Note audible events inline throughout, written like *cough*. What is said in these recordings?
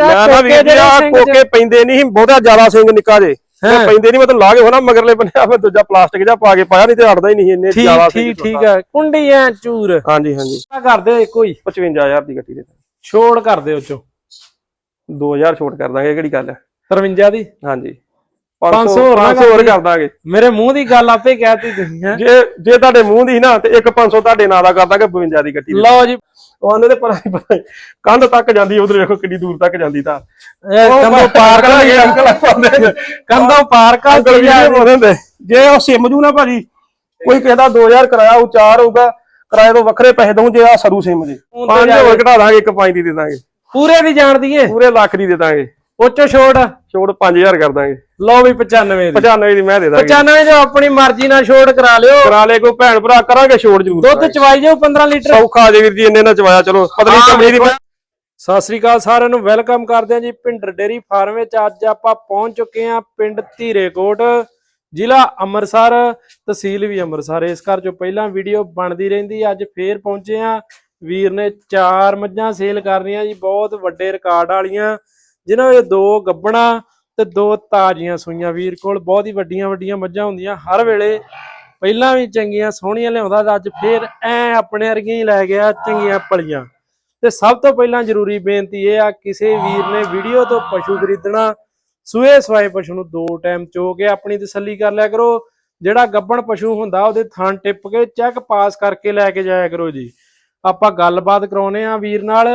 ਮੈਂ ਨਾ ਵੀਰ ਜੀ ਆ ਕੋਕੇ ਪੈਂਦੇ ਨਹੀਂ ਬਹੁਤਾ ਜ਼ਿਆਦਾ ਸਿੰਘ ਨਿੱਕਾ ਜੇ। ਮੈਂ ਹਾਂ। ਪੈਂਦੇ ਨਹੀਂ ਮੈਂ ਤਾਂ ਲਾ ਕੇ ਹੋਣਾ ਮਗਰਲੇ ਬੰਨੇ ਆ ਮੈਂ ਦੂਜਾ ਪਲਾਸਟਿਕ ਜਿਹਾ ਪਾ ਕੇ ਪਾਇਆ ਨਹੀਂ ਤੇ ਅੜਦਾ ਹੀ ਨਹੀਂ ਇੰਨੇ ਜ਼ਿਆਦਾ ਠੀਕ ਠੀਕ ਆ। ਕੁੰਡੀ ਐ ਚੂਰ। ਹਾਂਜੀ ਹਾਂਜੀ। ਆ ਕਰਦੇ ਹੋ ਇੱਕੋ ਹੀ 55000 ਦੀ ਗੱਟੀ ਦੇ ਛੋੜ ਕਰਦੇ ਹੋ ਚੋ। 2000 ਛੋਟ ਕਰ ਦਾਂਗੇ ਕਿਹੜੀ ਗੱਲ ਹੈ 53 ਦੀ? ਹਾਂਜੀ। 500 ਹੋਰ ਨਾ 500 ਹੋਰ ਕਰ ਕਰ ਦਾਂਗੇ। ਮੇਰੇ ਮੂੰਹ ਦੀ ਗੱਲ ਆਪੇ ਕਹਿਤੀ ਤੁਸੀਂ ਹੈ। ਜੇ ਜੇ ਤੁਹਾਡੇ ਮੂੰਹ ਦੀ ਨਾ ਤੇ ਇੱਕ 500 ਤੁਹਾਡੇ ਨਾਂ ਦਾ ਕਰ ਦਾਂਗੇ 52 ਦੀ ਦੇ ਲਓ ਜੀ। ਉਹ ਆਂਦੇ ਤੇ ਪਰਾਂ ਹੀ ਪਰਾਂ ਹੀ। ਕੰਧ ਤੱਕ ਜਾਂਦੀ ਉਧਰ ਵੇਖੋ ਕਿੰਨੀ ਦੂਰ ਤੱਕ ਜਾਂਦੀ ਤਾਂ। ਇਹ ਕੰਧੋਂ ਪਾਰ ਕਰ ਗਏ ਅੰਕਲ ਪਾਉਂਦੇ ਕੰਧੋਂ ਪਾਰ ਕਰ ਅੰਕਲ ਵੀ ਇਹ ਹੁੰਦੇ ਜੇ ਉਹ ਸਿਮ ਜੂ ਨਾ ਭਾਜੀ ਕੋਈ ਕਹਿੰਦਾ 2000 ਕਿਰਾਇਆ ਉਹ ਚਾਰ ਹੋਊਗਾ ਕਿਰਾਏ ਤੋਂ ਵੱਖਰੇ ਪੈਸੇ ਦਊ ਜੇ ਆ ਸਰੂ ਸਿਮ ਜੀ। ਤਾਂ ਪੰਜ ਹੋਰ ਘਟਾ ਦਾਂਗੇ ਇੱਕ ਪੰਜ ਦੀ ਦੇ ਦਾਂਗੇ। ਪੂਰੇ ਦੀ ਜਾਣ ਦਈਏ ਪੂਰੇ ਲੱਖ ਦੀ ਦੇ ਦਾਂਗੇ। ਉੱਚੋ ਛੋੜ ਛੋੜ 5000 ਕਰ ਦਾਂਗੇ। ਲਓ ਵੀ 95 ਦੀ। 95 ਦੀ ਮੈਂ ਦੇ ਦਾਂਗੇ। 95 ਜੋ ਆਪਣੀ ਮਰਜ਼ੀ ਨਾਲ ਛੋੜ ਕਰਾ ਲਿਓ। ਕਰਾ ਲੈ ਕੋਈ ਭੈਣ ਭਰਾ ਕਰਾਂਗੇ ਛੋੜ ਜ਼ਰੂਰ ਦੁੱਧ ਚਵਾਈ ਜਾਓ 15 ਲੀਟਰ। ਸੌਖਾ ਜੇ ਵੀਰ ਜੀ ਇੰਨੇ ਨਾਲ ਚਵਾਇਆ ਚਲੋ। ਪਤਲੀ ਚਮੜੀ ਦੀ ਸਤਿ ਸ੍ਰੀ ਅਕਾਲ ਸਾਰਿਆਂ ਨੂੰ ਵੈਲਕਮ ਕਰਦੇ ਹਾਂ ਜੀ ਪਿੰਡਰ ਡੇਰੀ ਫਾਰਮ ਵਿੱਚ। ਅੱਜ ਆਪਾਂ ਪਹੁੰਚ ਚੁੱਕੇ ਹਾਂ ਪਿੰਡ ਧੀਰੇਕੋਟ ਜ਼ਿਲ੍ਹਾ ਅੰਮ੍ਰਿਤਸਰ ਤਹਿਸੀਲ ਵੀ ਅੰਮ੍ਰਿਤਸਰ। ਇਸ ਘਰ ਚੋਂ ਪਹਿਲਾਂ ਵੀਡੀਓ ਬਣਦੀ ਰਹਿੰਦੀ ਅੱਜ ਫੇਰ ਪਹੁੰਚੇ ਹਾਂ। ਵੀਰ ਨੇ ਚਾਰ ਮੱਝਾਂ ਸੇਲ ਕਰਨੀਆਂ ਜੀ ਬਹੁਤ ਵੱਡੇ ਰਿਕਾਰਡ ਵਾਲੀਆਂ ਜਿਨ੍ਹਾਂ ਵਿੱਚ ਦੋ ਗੱਬਣਾ। ਤੇ ਦੋ ਤਾਜ਼ੀਆਂ ਸੂਈਆਂ ਵੀਰ ਕੋਲ ਬਹੁਤ ਹੀ ਵੱਡੀਆਂ ਵੱਡੀਆਂ ਮੱਝਾਂ ਹੁੰਦੀਆਂ। ਹਰ ਵੇਲੇ ਪਹਿਲਾਂ ਵੀ ਚੰਗੀਆਂ ਸੋਹਣੀਆਂ ਲਿਆਉਂਦਾ ਤੇ ਅੱਜ ਫੇਰ ਐ ਆਪਣੇ ਵਰਗੀਆਂ ਹੀ ਲੈ ਗਿਆ ਚੰਗੀਆਂ ਪਲੀਆਂ। ਤੇ ਸਭ ਤੋਂ ਪਹਿਲਾਂ ਜ਼ਰੂਰੀ ਬੇਨਤੀ ਇਹ ਆ, ਕਿਸੇ ਵੀਰ ਨੇ ਵੀਡੀਓ ਤੋਂ ਪਸ਼ੂ ਖਰੀਦਣਾ, ਸੂਏ ਸਵਾਏ ਪਸ਼ੂ ਨੂੰ ਦੋ ਟਾਈਮ ਚੋ ਕੇ ਆਪਣੀ ਤਸੱਲੀ ਕਰ ਲਿਆ ਕਰੋ। ਜਿਹੜਾ ਗੱਬਣ ਪਸ਼ੂ ਹੁੰਦਾ ਉਹਦੇ ਥਣ ਟਿੱਪ ਕੇ ਚੈੱਕ ਪਾਸ ਕਰਕੇ ਲੈ ਕੇ ਜਾਇਆ ਕਰੋ ਜੀ। ਆਪਾਂ ਗੱਲਬਾਤ ਕਰਾਉਨੇ ਆ ਵੀਰ ਨਾਲ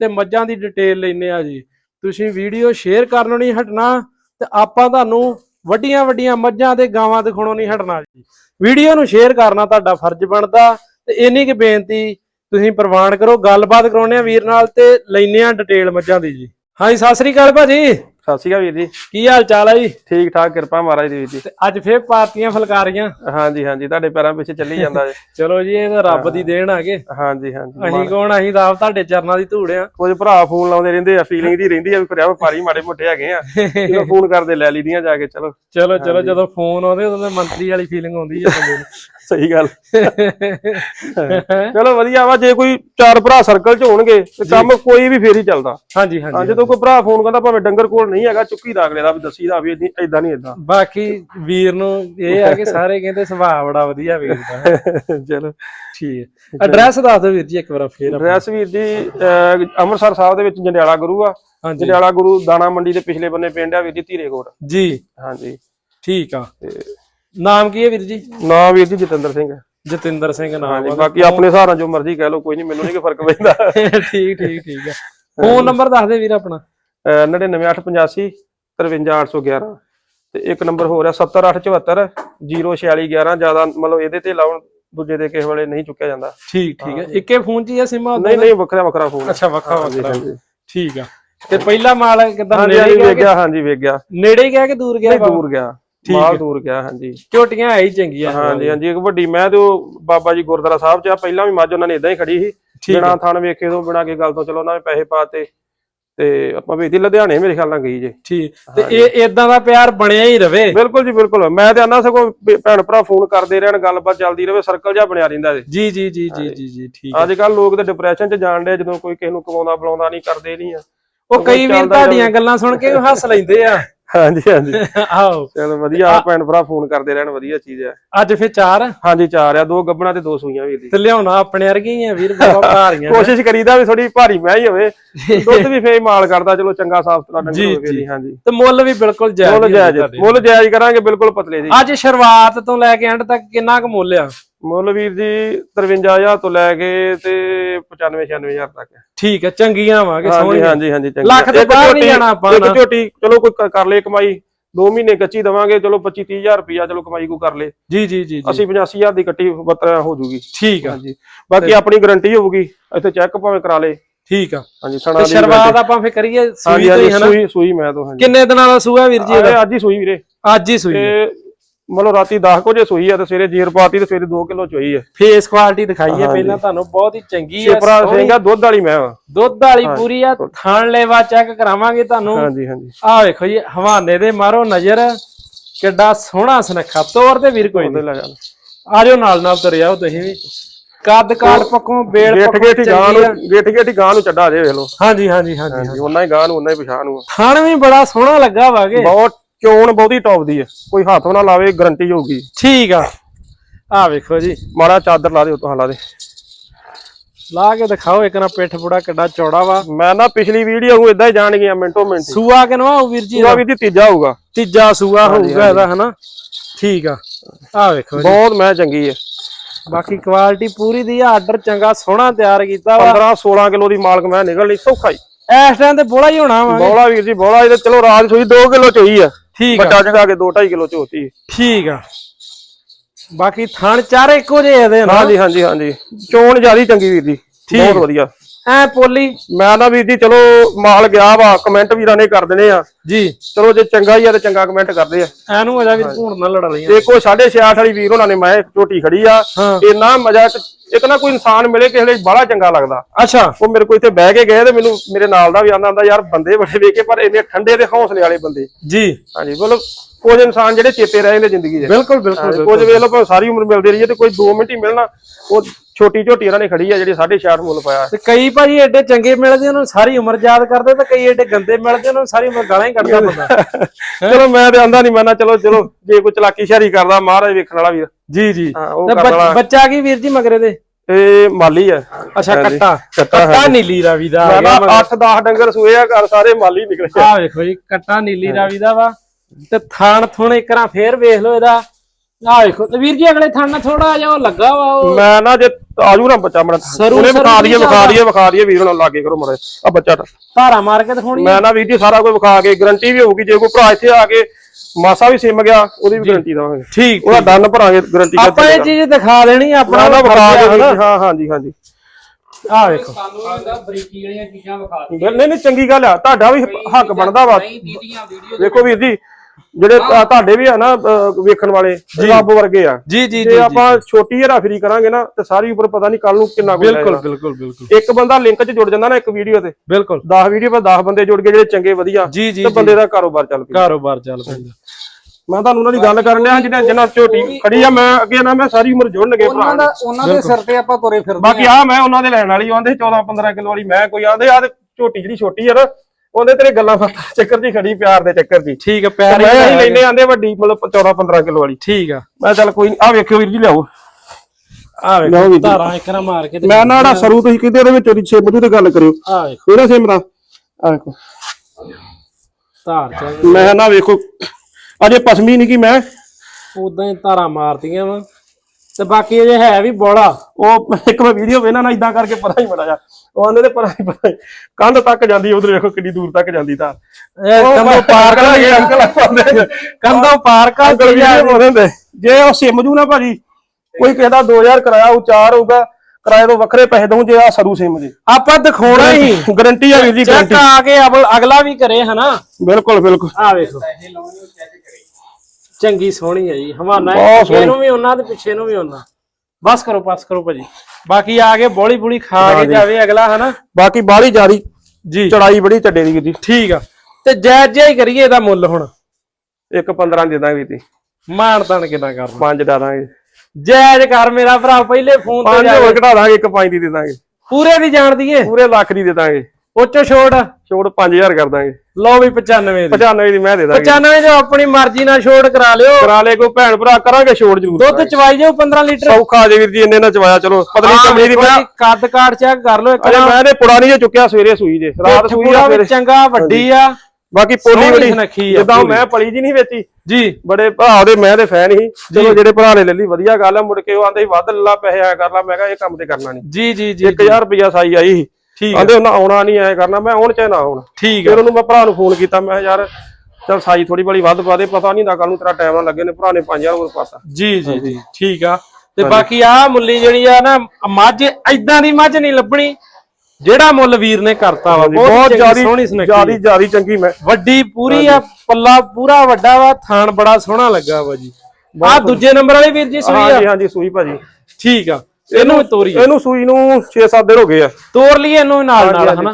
ਤੇ ਮੱਝਾਂ ਦੀ ਡਿਟੇਲ ਲੈਨੇ ਆ ਜੀ। ਤੁਸੀਂ ਵੀਡੀਓ ਸ਼ੇਅਰ ਕਰਨੋਂ ਨਹੀਂ ਹਟਣਾ ਤੇ ਆਪਾਂ ਤੁਹਾਨੂੰ ਵੱਡੀਆਂ ਵੱਡੀਆਂ ਮੱਝਾਂ ਤੇ ਗਾਵਾਂ ਦਿਖਾਉਣੋਂ ਨਹੀਂ ਹਟਣਾ ਜੀ। ਵੀਡੀਓ ਨੂੰ ਸ਼ੇਅਰ ਕਰਨਾ ਤੁਹਾਡਾ ਫਰਜ਼ ਬਣਦਾ ਤੇ ਇੰਨੀ ਕਿ ਬੇਨਤੀ ਤੁਸੀਂ ਪ੍ਰਵਾਨ ਕਰੋ, ਗੱਲਬਾਤ ਕਰਾਉਣੇ ਆ ਵੀਰ ਨਾਲ ਤੇ ਲੈਨੇ ਆ ਡਿਟੇਲ ਮੱਝਾਂ ਦੀ ਜੀ। ਹਾਂਜੀ, ਸਤਿ ਸ੍ਰੀ ਅਕਾਲ ਭਾਜੀ। ਸਤਿ ਸ਼੍ਰੀ ਅਕਾਲ ਵੀਰ ਜੀ। ਕੀ ਹਾਲ ਚਾਲ ਆ ਜੀ? ਠੀਕ ਠਾਕ ਕਿਰਪਾ ਮਹਾਰਾਜ ਦੀ ਵੀਰ ਜੀ। ਤੇ ਅੱਜ ਫੇਰ ਪਾਰਟੀਆਂ ਫਲਕਾਰੀਆਂ। ਹਾਂਜੀ ਹਾਂਜੀ ਤੁਹਾਡੇ ਪੈਰਾਂ ਪਿੱਛੇ ਚੱਲੀ ਜਾਂਦਾ ਜੇ। *laughs* ਚਲੋ ਜੀ ਇਹ ਤਾਂ ਰੱਬ ਦੀ ਦੇਣ ਆ ਕੇ। ਹਾਂਜੀ ਹਾਂਜੀ ਅਸੀਂ ਕੌਣ ਅਸੀਂ ਤਾਂ ਆਪ ਤੁਹਾਡੇ ਚਰਨਾਂ ਦੀ ਧੂੜ ਆ। ਕੁਝ ਭਰਾ ਫੋਨ ਲਾਉਂਦੇ ਰਹਿੰਦੇ ਆ ਫੀਲਿੰਗ ਦੀ ਰਹਿੰਦੀ ਆ ਵੀ ਕਰਿਆ ਵਪਾਰੀ ਮਾੜੇ ਮੋਟੇ ਹੈਗੇ ਆ। ਜਦੋਂ *laughs* ਫੋਨ ਕਰਦੇ ਲੈ ਲਈਦੀਆਂ ਜਾ ਕੇ ਚਲੋ। ਚਲੋ ਚਲੋ ਜਦੋਂ ਫੋਨ ਆਉਂਦੇ ਉਦੋਂ ਮੰਤਰੀ ਵਾਲੀ ਫੀਲਿੰਗ ਆਉਂਦੀ ਆ ਬੰਦੇ *laughs* ਸਹੀ ਗੱਲ। *laughs* ਚਲੋ ਵਧੀਆ ਵਾ ਜੇ ਕੋਈ ਚਾਰ ਭਰਾ ਸਰਕਲ ਚ ਹੋਣਗੇ ਤੇ ਕੰਮ ਕੋਈ ਵੀ ਫੇਰ ਹੀ ਚੱਲਦਾ। ਹਾਂਜੀ ਹਾਂਜੀ ਜਦੋਂ ਕੋਈ ਭਰਾ ਫੋਨ ਕਰਦਾ ਭਾਵੇਂ ਡੰਗਰ ਕੋਲ ਨਹੀਂ ਹੈਗਾ ਚੁੱਕੀ ਦਾ ਅਗਲੇ ਦਾ ਵੀ ਦੱਸੀਦਾ ਵੀ ਇਦਾਂ ਨਹੀਂ ਇਦਾਂ ਬਾਕੀ ਵੀਰ ਨੂੰ ਇਹ ਆ ਕਿ ਸਾਰੇ ਕਹਿੰਦੇ ਸੁਭਾਅ ਬੜਾ ਵਧੀਆ ਵੀਰ ਦਾ। *laughs* ਚਲੋ। ਠੀਕ ਹੈ। ਐਡਰੈਸ ਦੱਸ ਦਿਓ ਵੀਰ ਜੀ ਇੱਕ ਵਾਰ ਫੇਰ। ਐਡਰੈਸ ਵੀਰ ਜੀ ਅੰਮ੍ਰਿਤਸਰ ਸਾਹਿਬ ਦੇ ਵਿੱਚ ਜੰਡਿਆਲਾ ਗੁਰੂ ਆ। ਜੰਡਿਆਲਾ ਗੁਰੂ ਦਾਣਾ ਮੰਡੀ ਦੇ ਪਿਛਲੇ ਬੰਨੇ ਪਿੰਡ ਆ ਵੀਰ ਜੀ ਧੀਰੇਕੋਟ। ਜੀ। ਹਾਂਜੀ। ਠੀਕ ਆ। ਤੇ ਨਾਮ ਕੀ ਹੈ ਵੀਰ ਜੀ? ਨਾਂ ਵੀਰ ਜੀ ਜਤਿੰਦਰ ਸਿੰਘ ਜਤਿੰਦਰ ਸਿੰਘ ਨਾਮ ਹਾਂਜੀ ਬਾਕੀ ਆਪਣੇ ਨਾਲ ਜੋ ਮਰਜ਼ੀ ਕਹਿ ਲਓ ਕੋਈ ਨਹੀਂ ਮੈਨੂੰ ਨਹੀਂ ਕੋਈ ਫ਼ਰਕ ਪੈਂਦਾ। *laughs* ਠੀਕ ਠੀਕ ਠੀਕ ਆ ਫੋਨ ਨੰਬਰ ਦੱਸ ਦੇ ਵੀਰ ਆਪਣਾ। ਅਹ 99885 53811 ਤੇ ਇੱਕ ਨੰਬਰ ਹੋ ਰਿਹਾ 70874 04611 ਜ਼ਿਆਦਾ ਮਤਲਬ ਇਹਦੇ ਤੇ ਲਾਉਣ ਦੂਜੇ ਦੇ ਕਿਸੇ ਵੇਲੇ ਨਹੀਂ ਚੁੱਕਿਆ ਜਾਂਦਾ। ਠੀਕ ਠੀਕ ਹੈ। ਇੱਕੇ ਫੋਨ 'ਚ ਹੀ ਆ ਸਿਮ ਨਹੀਂ ਨਹੀਂ ਵੱਖਰਾ ਵੱਖਰਾ ਫੋਨ ਅੱਛਾ ਵੱਖਰਾ ਵੱਖਰਾ। ਠੀਕ ਆ। ਤੇ ਪਹਿਲਾ ਮਾਲ ਕਿਦਾਂ ਨੇੜੇ ਗਿਆ ਹਾਂਜੀ ਵੇਖ ਗਿਆ। ਨੇੜੇ ਹੀ ਗਿਆ ਕਿ ਦੂਰ ਗਿਆ ਨਹੀਂ ਦੂਰ ਗਿਆ। ਮਾਲ ਦੂਰ ਗਿਆ ਹਾਂਜੀ। ਝੋਟੀਆਂ ਹੈ ਹੀ ਚੰਗੀਆਂ ਹਾਂਜੀ ਹਾਂਜੀ ਇੱਕ ਵੱਡੀ ਮੈਂ ਤੇ ਉਹ ਬਾਬਾ ਜੀ ਗੁਰਦੁਆਰਾ ਸਾਹਿਬ ਚ ਆ ਪਹਿਲਾਂ ਵੀ ਮੱਝ ਉਹਨਾਂ ਨੇ ਇਦਾਂ ਹੀ ਖੜੀ ਸੀ। ਬਿਨਾ ਥਣ ਵੇਖੇ ਤੋਂ ਬਿਨਾ ਕੀ ਗੱਲ ਤੋਂ ਚਲੋ ਉਹਨਾਂ ਨੇ ਪੈਸੇ ਪਾਤੇ ਤੇ ਆਪਾਂ ਵੇਚੀ ਲੁਧਿਆਣੇ ਮੇਰੇ ਖਿਆਲ ਨਾਲ ਗਈ ਜੇ। ਠੀਕ। ਤੇ ਇਹ ਇਦਾਂ ਦਾ ਪਿਆਰ ਬਣਿਆ ਹੀ ਰਵੇ। ਬਿਲਕੁਲ ਜੀ ਬਿਲਕੁਲ। ਮੈਂ ਤੇ ਆਨਾ ਸਗੋਂ ਭੈਣ ਭਰਾ ਫੋਨ ਕਰਦੇ ਰਹਿਣ ਗੱਲਬਾਤ ਚੱਲਦੀ ਰਹੇ ਸਰਕਲ ਜਿਹਾ ਬਣਿਆ ਰਹਿੰਦਾ ਜੀ। ਜੀ ਜੀ ਜੀ ਜੀ ਜੀ ਠੀਕ ਅੱਜ ਕੱਲ ਲੋਕ ਤੇ ਡਿਪਰੈਸ਼ਨ ਚ ਜਾਣ ਡੇ ਜਦੋਂ ਕੋਈ ਕਿਸੇ ਨੂੰ ਕਮਾਉਂਦਾ ਬੁਲਾਉਂਦਾ ਨਹੀਂ ਕਰਦੇ ਨਹੀਂ ਆ। ਉਹ ਕਈ ਵੀਰ ਤੁਹਾਡੀਆਂ ਗੱਲਾਂ ਸੁਣ ਕੇ ਹੱਸ ਲੈਂਦੇ ਆ। ਹਾਂਜੀ ਹਾਂਜੀ। ਆਓ। ਚਲੋ ਵਧੀਆ ਆ ਭੈਣ ਭਰਾ ਫੋਨ ਕਰਦੇ ਰਹਿਣ ਵਧੀਆ ਚੀਜ਼ ਆ। ਅੱਜ ਫੇ ਚਾਰ? ਹਾਂਜੀ ਚਾਰ ਆ ਦੋ ਗੱਬਣਾ ਤੇ ਦੋ ਸੂਈਆਂ ਵੀ ਦੀ ਤੇ ਲਿਆਉਣਾ ਆਪਣੇ ਵਰਗੇ ਆ ਵੀਰ ਬਾਬਾ *laughs* ਭਾਰੀਆਂ ਕੋਸ਼ਿਸ਼ ਕਰੀਦਾ ਵੀ ਥੋੜੀ ਭਾਰੀ ਮੈਂ ਹੀ ਹੋਵੇ। *laughs* ਦੁੱਧ ਵੀ ਫੇਰ ਮਾਲ ਕਰਦਾ ਚਲੋ ਚੰਗਾ ਸਾਫ਼ ਸੁਥਰਾ ਡੰਗਰ ਹੋਵੇ ਜੀ। ਹਾਂਜੀ। ਤੇ ਮੁੱਲ ਵੀ ਬਿਲਕੁਲ ਜਾਇਜ਼। ਮੁੱਲ ਜਾਇਜ਼ ਕਰਾਂਗੇ ਬਿਲਕੁਲ ਪਤਲੇ ਜੀ ਅੱਜ ਸ਼ੁਰੂਆਤ ਤੋਂ ਲੈ ਕੇ ਐਂਡ ਤੱਕ ਕਿੰਨਾ ਕੁ ਮੁੱਲ ਆ? ਮੁੱਲ ਵੀਰ ਜੀ 53000 ਤੋਂ ਲੈ ਕੇ ਤੇ 95 96000 ਤੱਕ। ਠੀਕ ਹੈ ਚੰਗੀਆਂ ਆਵਾਂਗੇ ਸੋਹਣੀਆਂ। ਹਾਂਜੀ ਹਾਂਜੀ ਚੰਗੀ ਲੱਖ ਤੋਂ ਬਾਹਰ ਨਹੀਂ ਜਾਣਾ ਆਪਾਂ ਇੱਕ। ਝੋਟੀ ਚਲੋ ਕੋਈ ਕਰ- ਲੇ ਕਮਾਈ 2 ਮਹੀਨੇ ਕੱਚੀ ਦਵਾਂਗੇ ਚਲੋ 25 30000 ਰੁਪਿਆ ਚਲੋ ਕਮਾਈ ਕੋ ਕਰ ਲੇ ਜੀ ਜੀ ਜੀ ਜੀ। 80 85000 ਦੀ ਕੱਟੀ ਬਤਰਾ ਹੋ ਜੂਗੀ। ਠੀਕ ਆ। ਹਾਂਜੀ। ਬਾਕੀ ਆਪਣੀ ਗਾਰੰਟੀ ਹੋਊਗੀ ਇੱਥੇ ਚੈੱਕ ਭਾਵੇਂ ਕਰਾ ਲੇ ਠੀਕ ਆ। ਹਾਂਜੀ ਸਣਾ ਦੀ ਸ਼ੁਰੂਆਤ ਆਪਾਂ ਫੇ ਕਰੀਏ ਸੂਈ ਤੋਂ ਹਾਂਜੀ ਹੀ ਹਨਾ ਸੂਈ ਸੂਈ ਮੈਂ ਤੋਂ ਹਾਂਜੀ। ਕਿੰਨੇ ਦਿਨਾਂ ਦਾ ਸੂਆ ਵੀਰ ਜੀ ਅੱਜ ਹੀ ਸੂਈ ਵੀਰੇ। ਅੱਜ ਹੀ ਸੂਈ ਮਤਲਬ ਰਾਤੀ 10 ਵਜੇ ਸੂਈ ਆ ਤੇ ਸਵੇਰੇ ਜੀਰ ਪਾਤੀ ਤੇ ਸਵੇਰੇ 2 ਕਿਲੋ ਚੋਈ ਹੈ ਫੇਸ ਕੁਆਲਿਟੀ ਦਿਖਾਈਏ ਹਾਂਜੀ। ਪਹਿਲਾਂ ਤੁਹਾਨੂੰ ਬਹੁਤ ਹੀ ਚੰਗੀ ਆ ਛੇਪਰਾ ਸੋਹਣੀ, ਸਿੰਘਾ ਦੁੱਧ ਵਾਲੀ ਮੈਂ। ਦੁੱਧ ਵਾਲੀ ਪੂਰੀ ਆ ਥਾਣ ਲੈਵਾ ਚੈੱਕ ਕਰਾਵਾਂਗੇ ਤੁਹਾਨੂੰ। ਹਾਂਜੀ ਹਾਂਜੀ। ਆਹ ਵੇਖੋ ਜੀ ਹਵਾਨੇ ਦੇ ਮਾਰੋ ਨਜ਼ਰ। ਕਿੱਡਾ ਸੋਹਣਾ ਸੁਨੱਖਾ। ਤੋਰ ਤੇ ਵੀਰ ਕੋਈ ਨਹੀਂ। ਲੈ ਜਾ। ਆਜੋ ਨਾਲ ਨਾਲ ਤੁਰ ਜਾਓ ਤੁਸੀਂ ਵੀ। ਕੱਦ ਕਾਠ ਪੱਖੋਂ ਬੇਲ ਗੇਠ ਪੱਖੋਂ ਗੇਠੀ ਗਾਂ ਆ। ਨੂੰ ਗੇਠ ਗੇਠੀ ਗਾਂ ਨੂੰ ਚੱਡਾ ਜੇ ਵੇਖ ਲਓ। ਹਾਂਜੀ ਹਾਂਜੀ ਹਾਂਜੀ ਹਾਂਜੀ ਉਹਨਾਂ ਹੀ ਗਾਂ ਨੂੰ ਉਹਨਾਂ ਹੀ ਪਛਾਣ ਨੂੰ ਥਣ ਵੀ ਬੜਾ ਸੋਹਣਾ ਲੱਗਾ ਵਾਗੇ ਬਹੁਤ ਚੋਣ ਬਹੁਤੀ ਟੌਪ ਦੀ ਹੈ? ਕੋਈ ਹੱਥ ਨਾ ਲਾਵੇ ਗਰੰਟੀ ਹੋਊਗੀ। ਠੀਕ ਆ। ਆ ਵੇਖੋ ਜੀ। ਮਾੜਾ ਚਾਦਰ ਲਾ ਦੇ ਉਤੋਂ ਲਾ ਦੇ। ਲਾ ਕੇ ਦਿਖਾਓ ਇੱਕ ਨਾ ਪਿੱਠ ਪੁੜਾ ਕਿੱਡਾ ਚੌੜਾ ਵਾ। ਮੈਂ ਨਾ ਪਿਛਲੀ ਵੀਡੀਓ ਨੂੰ ਇਦਾਂ ਹੀ ਜਾਣ ਗਿਆ ਮਿੰਟੋ ਮਿੰਟ। ਸੂਆ ਕਿਨਵਾ ਹੋਊ ਵੀਰ ਜੀ ਪੂਰਾ ਵੀ ਦੀ ਤੀਜਾ ਹੋਊਗਾ। ਤੀਜਾ ਸੂਆ ਹੋਊਗਾ ਇਹਦਾ ਹਨਾ? ਠੀਕ ਆ। ਆ ਵੇਖੋ ਜੀ। ਬਹੁਤ ਮੈਂ ਚੰਗੀ ਹੈ। ਬਾਕੀ ਕੁਆਲਿਟੀ ਪੂਰੀ ਦੀ ਆ ਆਰਡਰ ਚੰਗਾ ਸੋਹਣਾ ਤਿਆਰ ਕੀਤਾ ਵਾ। 15 16 ਕਿਲੋ ਦੀ ਮਾਲਕ ਮੈਂ ਨਿਕਲਣੀ ਸੌਖਾ ਹੀ। ਇਸ ਟਾਈਮ ਤੇ ਬੋਲਾ ਹੀ ਹੋਣਾ ਵਾ। ਬੋਲਾ ਵੀਰ ਜੀ ਬੋਲਾ ਇਹਦੇ ਚਲੋ ਰਾਜ ਸੂਈ 2 ਕਿਲੋ ਚੋਈ ਆ। ਠੀਕ ਆ। ਵੱਡਾ ਜਗਾ ਕੇ 2.5 ਕਿਲੋ ਚੋਤੀ ਠੀਕ ਆ। ਬਾਕੀ ਥਣ ਚਾਰੇ ਇੱਕੋ ਜਿਹੇ ਇਹਦੇ ਹਾਂਜੀ ਹਾਂਜੀ ਹਾਂਜੀ। ਚੋਣ ਜਿਆਦੀ ਚੰਗੀ ਵੀਰ ਜੀ। ਬਹੁਤ ਵਧੀਆ। ਐ ਪੋਲੀ ਮੈਂ ਨਾ ਵੀਰ ਜੀ ਚਲੋ ਮਾਲ ਗਿਆ ਵਾ ਕਮੈਂਟ ਵੀਰਾਂ ਨੇ ਕਰ ਦੇਣੇ ਆ। ਜੀ। ਚਲੋ ਜੇ ਚੰਗਾ ਹੀ ਆ ਤੇ ਚੰਗਾ ਕਮੈਂਟ ਕਰਦੇ ਆ। ਐਨੂੰ ਅਜਾ ਵੀ ਭੂਣ ਨਾਲ ਲੜ ਲਈਆਂ। ਕੋਈ 6.5 ਵਾਲੀ ਵੀਰ ਉਹਨਾਂ ਨੇ ਮੈਂ ਝੋਟੀ ਖੜੀ ਆ। ਇੰਨਾ ਮਜ਼ਾ ਇੱਕ ਇੱਕ ਨਾ ਕੋਈ ਇਨਸਾਨ ਮਿਲੇ ਕਿਸੇ ਲਈ ਬੜਾ ਚੰਗਾ ਲੱਗਦਾ। ਅੱਛਾ। ਉਹ ਮੇਰੇ ਕੋਲ ਇੱਥੇ ਬਹਿ ਕੇ ਗਏ ਤੇ ਮੈਨੂੰ ਮੇਰੇ ਨਾਲ ਦਾ ਵੀ ਆਂਦਾ ਆਂਦਾ ਯਾਰ ਬੰਦੇ ਬੜੇ ਵੇਖੇ ਪਰ ਇੰਨੇ ਠੰਡੇ ਤੇ ਹੌਸਲੇ ਵਾਲੇ ਬੰਦੇ। ਜੀ। ਹਾਂਜੀ ਮਤਲਬ ਕੁਝ ਇਨਸਾਨ ਜਿਹੜੇ ਚੇਤੇ ਰਹਿ ਜਾਂਦੇ ਜ਼ਿੰਦਗੀ 'ਚ ਬਿਲਕੁਲ ਬਿਲਕੁਲ ਕੁਝ ਵੇਖ ਲਓ ਸਾਰੀ ਉਮਰ ਮਿਲਦੇ ਰਹੀਏ ਤੇ ਕੋਈ 2 ਮਿੰਟ ਹੀ ਮਿਲਣਾ ਉਹ ਛੋਟੀ ਝੋਟੀ ਇਹਨਾਂ ਨੇ ਖੜੀ ਆ ਜਿਹੜੀ 6.5 ਮੁੱਲ ਪਾਇਆ ਤੇ ਕਈ ਭਾਜੀ ਐਡੇ ਚੰਗੇ ਮਿਲਦੇ ਉਹਨਾਂ ਨੂੰ ਸਾਰੀ ਉਮਰ ਯਾਦ ਕਰਦੇ ਤੇ ਕਈ ਐਡੇ ਗੰਦੇ ਮਿਲਦੇ ਉਹਨਾਂ ਨੂੰ ਸਾਰੀ ਉਮਰ ਗਾਲਾਂ ਹੀ ਕੱਢਦਾ ਬੰਦਾ। ਚਲੋ ਮੈਂ ਤੇ ਆਂਦਾ ਨਹੀਂ ਮੈਂ ਨਾ ਚਲੋ ਚਲੋ ਜੇ ਕੋਈ ਚਲਾਕੀ ਸ਼ਾਰੀ ਕਰਦਾ ਮਹਾਰਾਜ ਵੇਖਣ ਵਾਲਾ ਵੀਰ। ਜੀ ਜੀ। ਬੱਚ- ਕੀ ਵੀਰ ਜੀ ਮਗਰੇ ਦੇ? ਇਹ ਮਾਲੀ ਆ। ਅੱਛਾ। ਕੱਟਾ। ਕੱਟਾ ਨੀਲੀ ਰਾਵੀ ਦਾ ਆ ਮੈਂ ਗਿਆ ਨਾ 8-10 ਡੰਗਰ ਸੂਏ ਆ ਘਰ ਸਾਰੇ ਮਾਲੀ ਨਿਕਲੇ ਆ। ਵੇਖੋ ਜੀ ਕੱਟਾ ਨੀਲੀ ਰਾਵੀ ਦਾ ਵਾ। ਤੇ ਥਾਣ ਥੁਣ ਇੱਕ ਰਾਂ ਫੇਰ ਵੇਖ ਲਓ ਇਹਦਾ। ਆ ਵੇਖੋ ਤੇ ਵੀਰ ਜੀ ਅਗਲੇ ਥਾਣ ਨਾਲ ਥੋੜਾ ਜਿਹਾ ਉਹ ਲੱਗਾ ਵਾ ਉਹ। ਮੈਂ ਨਾ ਜੇ ਆਜੂ ਨਾ ਬੱਚਾ ਮੜਾ। ਸਰੂ- ਉਹਨੇ ਸਰੂ ਵਿਖਾ ਦਈਏ ਵਿਖਾ ਦਈਏ ਵਿਖਾ ਦਈਏ ਵੀਰ ਨਾਲ ਲਾਗੇ ਕਰੋ ਮੜਾ। ਆ ਬੱਚਾ ਤਾਂ। ਧਾਰਾ ਮਾਰ ਕੇ ਦਿਖਾਉਣੀ ਮੈਂ ਨਾ ਵੀਰ ਜੀ ਸਾਰਾ ਕੁਝ ਵਿਖਾ ਕੇ ਗਾਰੰਟੀ ਵੀ ਹੋਊਗੀ ਜੇ ਕੋਈ ਭਰਾ ਇੱਥੇ ਆ ਕੇ ਮਾਸਾ ਵੀ ਸਿਮ ਗਿਆ ਉਹਦੀ ਵੀ ਗਾਰੰਟੀ ਦਵਾਂਗੇ। ਠੀਕ ਉਹਦਾ ਡੰਨ ਭਰਾਂਗੇ ਗਾਰੰਟੀ ਆਪਾਂ ਇਹ ਚੀਜ਼ ਦਿਖਾ ਦੇਣੀ ਆ, ਆਪਣਾ ਨਾ ਵਿਖਾ ਕੇ ਹਨਾ? ਹਾਂ ਹਾਂਜੀ ਹਾਂਜੀ। ਆ ਵੇਖੋ। ਸਾਨੂੰ ਇਹਦਾ ਬਰੀਕੀ ਵਾਲੀਆਂ ਚੀਜ਼ਾਂ ਵਿਖਾ ਨਹੀਂ ਨਹੀਂ ਚੰਗੀ ਗੱਲ ਆ। ਤੁਹਾਡਾ ਵੀ ਹੱਕ ਬਣਦਾ ਵਾ। ਨਹੀਂ ਦੀਦੀਆਂ ਵੀਡੀਓ ਵੇਖੋ ਵੀਰ ਜੀ ਜਿਹੜੇ ਤੁਹਾਡੇ ਵੀ ਆ ਨਾ ਵੇਖਣ ਵਾਲੇ ਰੱਬ ਵਰਗੇ ਆ। ਜੀ ਜੀ ਜੇ ਆਪਾਂ ਛੋਟੀ ਹੇਰਾ ਫੇਰੀ ਕਰਾਂਗੇ ਨਾ ਤੇ ਸਾਰੀ ਉਪਰ ਪਤਾ ਨਹੀਂ ਕੱਲ ਨੂੰ ਕਿੰਨਾ ਕੁ ਬਿਲਕੁਲ। ਬਿਲਕੁਲ ਬਿਲਕੁਲ। ਇੱਕ ਬੰਦਾ ਲਿੰਕ 'ਚ ਜੁੜ ਜਾਂਦਾ ਨਾ ਇੱਕ ਵੀਡੀਓ ਤੇ। ਬਿਲਕੁਲ। 10 ਵੀਡੀਓ 'ਤੇ 10 ਬੰਦੇ ਜੁੜ ਕੇ ਜਿਹੜੇ ਚੰਗੇ ਵਧੀਆ। ਤੇ ਬੰਦੇ ਦਾ ਕਾਰੋਬਾਰ ਚੱਲ ਪਿਆ। ਕਾਰੋਬਾਰ ਚੱਲ ਪੈਂਦਾ ਮੈਂ ਤੁਹਾਨੂੰ ਉਹਨਾਂ ਦੀ ਗੱਲ ਕਰਨ ਡਿਆ ਜਿਹਨਾਂ ਜਿਹਨਾਂ ਝੋਟੀ ਖੜੀ ਆ ਮੈਂ ਅੱਗੇ ਨਾ ਮੈਂ ਸਾਰੀ ਉਮਰ ਜੁੜਨਗੇ ਭਰਾ ਉਹਨਾਂ ਦਾ ਉਹਨਾਂ ਦੇ ਸਿਰ ਤੇ ਆਪਾਂ ਤੁਰੇ ਫਿਰਦੇ ਬਾਕੀ ਆ। ਮੈਂ ਉਹਨਾਂ ਦੇ ਲੈਣ ਵਾਲੀ ਆਂਦੇ 14 15 ਕਿਲੋ ਵਾਲੀ ਮੈਂ ਕੋਈ ਆਂਦੇ ਆ ਤੇ ਝੋਟੀ ਜਿਹੜੀ ਛੋਟੀ ਆ ਨਾ ਉਹਦੇ ਤੇਰੇ ਗੱਲਾਂ ਬਾਤਾਂ ਚੱਕਰ ਦੀ ਖੜੀ ਪਿਆਰ ਦੇ ਚੱਕਰ ਦੀ। ਠੀਕ ਹੈ ਪਿਆਰ ਮੈਂ ਹੀ ਅਸੀਂ ਲੈਨੇ ਆਂਦੇ ਵੱਡੀ ਮਤਲਬ 14 15 ਕਿਲੋ ਵਾਲੀ। ਠੀਕ ਆ। ਮੈਂ ਚੱਲ ਕੋਈ ਨਹੀਂ ਆ ਵੇਖਿਓ ਵੀਰ ਜੀ ਲਿਆਓ। ਆ ਵੇਖੋ। ਧਾਰਾਂ ਇੱਕ ਨਾ ਮਾਰ ਕੇ ਮੈਂ ਨਾ ਜਿਹੜਾ ਸਰੂ ਤੁਸੀਂ ਕਿਤੇ ਉਹਦੇ ਵਿੱਚ ਉਹਦੀ ਛੇਮ ਦੀ ਤੇ ਗੱਲ ਕਰਿਓ। ਆ ਵੇਖੋ। ਇਹਦਾ ਛੇਮ ਦਾ। ਆ ਵੇਖੋ। ਧਾਰ ਚੱਲ ਮੈਂ ਨਾ ਵੇਖੋ ਅਜੇ ਪਸਮੀ ਨਹੀਂ ਕੀ ਮੈਂ। ਉਦਾਂ ਹੀ ਧਾਰਾਂ ਮਾਰਤੀਆਂ ਵਾ। ਤੇ ਬਾਕੀ ਅਜੇ ਹੈ ਵੀ ਬੋਲਾ ਉਹ ਇੱਕ ਮੈਂ ਵੀਡੀਓ ਵੇਖਣਾ ਨਾ ਇਦਾਂ ਕਰਕੇ ਪਤਾ ਹੀ ਬੜਾ ਜਾ ਉਹ ਆਂਦੇ ਤੇ ਪਤਾ ਹੀ ਹੀ ਕੰਧ ਤੱਕ ਜਾਂਦੀ ਉਧਰ ਵੇਖੋ ਕਿੰਨੀ ਦੂਰ ਤੱਕ ਜਾਂਦੀ ਤਾਂ। ਇਹ ਕੰਧੋਂ ਪਾਰ ਕਰ ਗਏ ਅੰਕਲ ਆਉਂਦੇ ਕੰਧੋਂ ਪਾਰ ਕਰ ਅੰਕਲ ਵੀਡੀਓ ਪਾਉਂਦੇ ਹੁੰਦੇ ਜੇ ਉਹ ਸਿਮ ਜੂ ਨਾ ਭਾਜੀ ਕੋਈ ਕਿਸੇ ਦਾ 2000 ਕਿਰਾਇਆ ਉਹ 4 ਹੋਊਗਾ ਕਿਰਾਏ ਤੋਂ ਵੱਖਰੇ ਪੈਸੇ ਦਊ ਜੇ ਆ ਸਰੂ ਸਿਮ ਜੀ। ਆਪਾਂ ਦਿਖਾਉਣਾ ਹੀ। ਗਾਰੰਟੀ ਆ ਵੀਰ ਜੀ ਚੈੱਕ ਗਾਰੰਟੀ ਆ ਕੇ ਅਗਲ- ਅਗਲਾ ਵੀ ਕਰੇ ਹਨਾ? ਬਿਲਕੁਲ ਬਿਲਕੁਲ। ਆ ਵੇਖੋ। ਚੰਗੀ ਸੋਹਣੀ ਹੈ ਜੀ ਹਵਾਨਾ ਬਹੁਤ ਅੱਗੇ ਨੂੰ ਵੀ ਉਹਨਾਂ ਤੇ ਪਿੱਛੇ ਨੂੰ ਵੀ ਉਹਨਾਂ ਬਸ ਕਰੋ ਪਾਸ ਕਰੋ ਭਾਜੀ। ਬਾਕੀ ਆ ਕੇ ਬੋਲੀ ਬੁਲੀ ਖਾ ਕੇ ਜਾਵੇ ਅਗਲਾ ਹਨਾ? ਬਾਕੀ ਬਾਹਲੀ ਜਿਆਦੀ ਜੀ। ਚੜਾਈ ਬੜੀ ਚੱਡੇ ਦੀ ਜੀ। ਠੀਕ ਆ। ਤੇ ਜਾਇਜ਼ ਹੀ ਕਰੀਏ ਇਹਦਾ ਮੁੱਲ ਹੁਣ। ਇੱਕ 15 ਦੇ ਦਾਂਗੇ ਜੀ। ਮਾਣ ਤਾਣ ਕਿਦਾਂ ਕਰਨਾ? ਪੰਜ ਡਾ ਦਾਂਗੇ। ਜਾਇਜ਼ ਕਰ ਮੇਰਾ ਭਰਾ ਪਹਿਲੇ ਫੋਨ ਤੇ ਪੰਜ ਹੋਰ ਘਟਾ ਦਾਂਗੇ ਇੱਕ ਪੰਜ ਦੀ ਦੇ ਦਾਂਗੇ। ਪੂਰੇ ਦੀ ਜਾਣ ਦਈਏ ਪੂਰੇ ਲੱਖ ਦੀ ਦੇ ਦਾਂਗੇ। ਉੱਚੋ ਛੋੜ ਛੋੜ 5000 ਕਰ ਦਾਂਗੇ। ਲਓ ਵੀ 95 ਦੀ। 95 ਦੀ ਮੈਂ ਦੇ ਦਾਂਗੇ। 95 ਜੋ ਆਪਣੀ ਮਰਜ਼ੀ ਨਾਲ ਛੋੜ ਕਰਾ ਲਿਓ। ਕਰਾ ਲੈ ਕੋਈ ਭੈਣ ਭਰਾ ਕਰਾਂਗੇ ਛੋੜ ਜ਼ਰੂਰ। ਦੁੱਧ ਚਵਾਈ ਜਾਓ 15 ਲੀਟਰ। ਸੌਖਾ ਜੇ ਵੀਰ ਜੀ ਇੰਨੇ ਨਾਲ ਚਵਾਇਆ ਚਲੋ ਪਤਲੀ ਚਮੜੀ ਦੀ ਮੈਂ ਕੱਦ ਕਾਠ ਚੈੱਕ ਕਰ ਲਓ ਇੱਕ ਮੈਂ ਪੁੜਾ ਨਹੀਂ ਜੇ ਚੁੱਕਿਆ ਸਵੇਰੇ ਸੂਈ ਜੇ। ਰਾਤ ਸੂਈ ਆ ਸਵੇਰੇ ਚੰਗਾ ਵੱਡੀ ਆ। ਬਾਕੀ ਪੋਲੀ ਬੜੀ ਆ ਜਿੱਦਾਂ। ਮੈਂ ਪਲੀ ਜੀ ਨਹੀਂ ਵੇਚੀ। ਜੀ। ਬੜੇ ਭਰਾ ਉਹਦੇ ਮੈਂ ਤੇ ਫੈਨ ਹੀ। ਚਲੋ ਜਿਹੜੇ ਭਰਾ ਨੇ ਲੈ ਲਈ ਵਧੀਆ ਗੱਲ ਆ। ਮੁੜ ਕੇ ਉਹ ਆਂਦੇ ਵੱਧ ਲੱਲਾ ਪੈਸੇ ਆਇਆ ਕਰ ਲਾ। ਮੈਂ ਕਿਹਾ ਇਹ ਕੰਮ ਤੇ ਕਰਨਾ ਨਹੀਂ। ਜੀ ਜੀ ਜੀ 1000 ਰੁਪਇਆ ਸਾਈ ਆਈ ਸੀ। ਠੀਕ ਆਂਦੇ ਉਹਨਾਂ ਆਉਣਾ ਨਹੀਂ ਆਇਆ ਕਰਨਾ ਮੈਂ ਆਉਣ ਚਾਹੇ ਨਾ ਆਉਣ। ਠੀਕ ਆ ਫਿਰ ਉਹਨੂੰ ਮੈਂ ਭਰਾ ਨੂੰ ਫੋਨ ਕੀਤਾ ਮੈਂ ਯਾਰ ਚਲ ਸਾਈ ਥੋੜੀ ਬੜੀ ਵੱਧ ਪਾ ਦੇ ਪਤਾ ਨਹੀਂ ਦਾ ਕੱਲ ਨੂੰ ਤੇਰਾ ਟਾਈਮ ਨਾ ਲੱਗੇ ਨੇ ਭਰਾ ਨੇ 5000 ਹੋਰ ਪਾਤਾ। ਜੀ ਜੀ ਜੀ ਠੀਕ ਆ। ਤੇ ਬਾਕੀ ਆ ਮੁੱਲੀ ਜਿਹੜੀ ਆ ਨਾ ਮੱਝ ਐਦਾਂ ਦੀ ਮੱਝ ਨਹੀਂ ਲੱਭਣੀ ਜਿਹੜਾ ਮੁੱਲ ਵੀਰ ਨੇ ਕਰਤਾ ਵਾ ਬਹੁਤ ਜਿਆਦੀ ਸੋਹਣੀ ਸੁਨੱਖੀ। ਜਿਆਦੀ ਜਿਆਦੀ ਚੰਗੀ ਮੈਂ ਵੱਡੀ ਪੂਰੀ ਆ ਪੱਲਾ ਪੂਰਾ ਵੱਡਾ ਵਾ ਥਾਣ ਬੜਾ ਸੋਹਣਾ ਲੱਗਾ ਵਾ ਜੀ। ਆ ਦੂਜੇ ਨੰਬਰ ਵਾਲੀ ਵੀਰ ਜੀ ਸੂਈ ਆ? ਹਾਂਜੀ ਹਾਂਜੀ ਸੂਈ ਭਾਜੀ। ਠੀਕ ਆ। ਇਹਨੂੰ ਤੋਰੀ ਇਹਨੂੰ ਸੂਈ ਨੂੰ 6-7 ਦਿਨ ਹੋ ਗਏ ਆ। ਤੋਰ ਲਈਏ ਇਹਨੂੰ ਨਾਲ ਨਾਲ ਹਨਾ।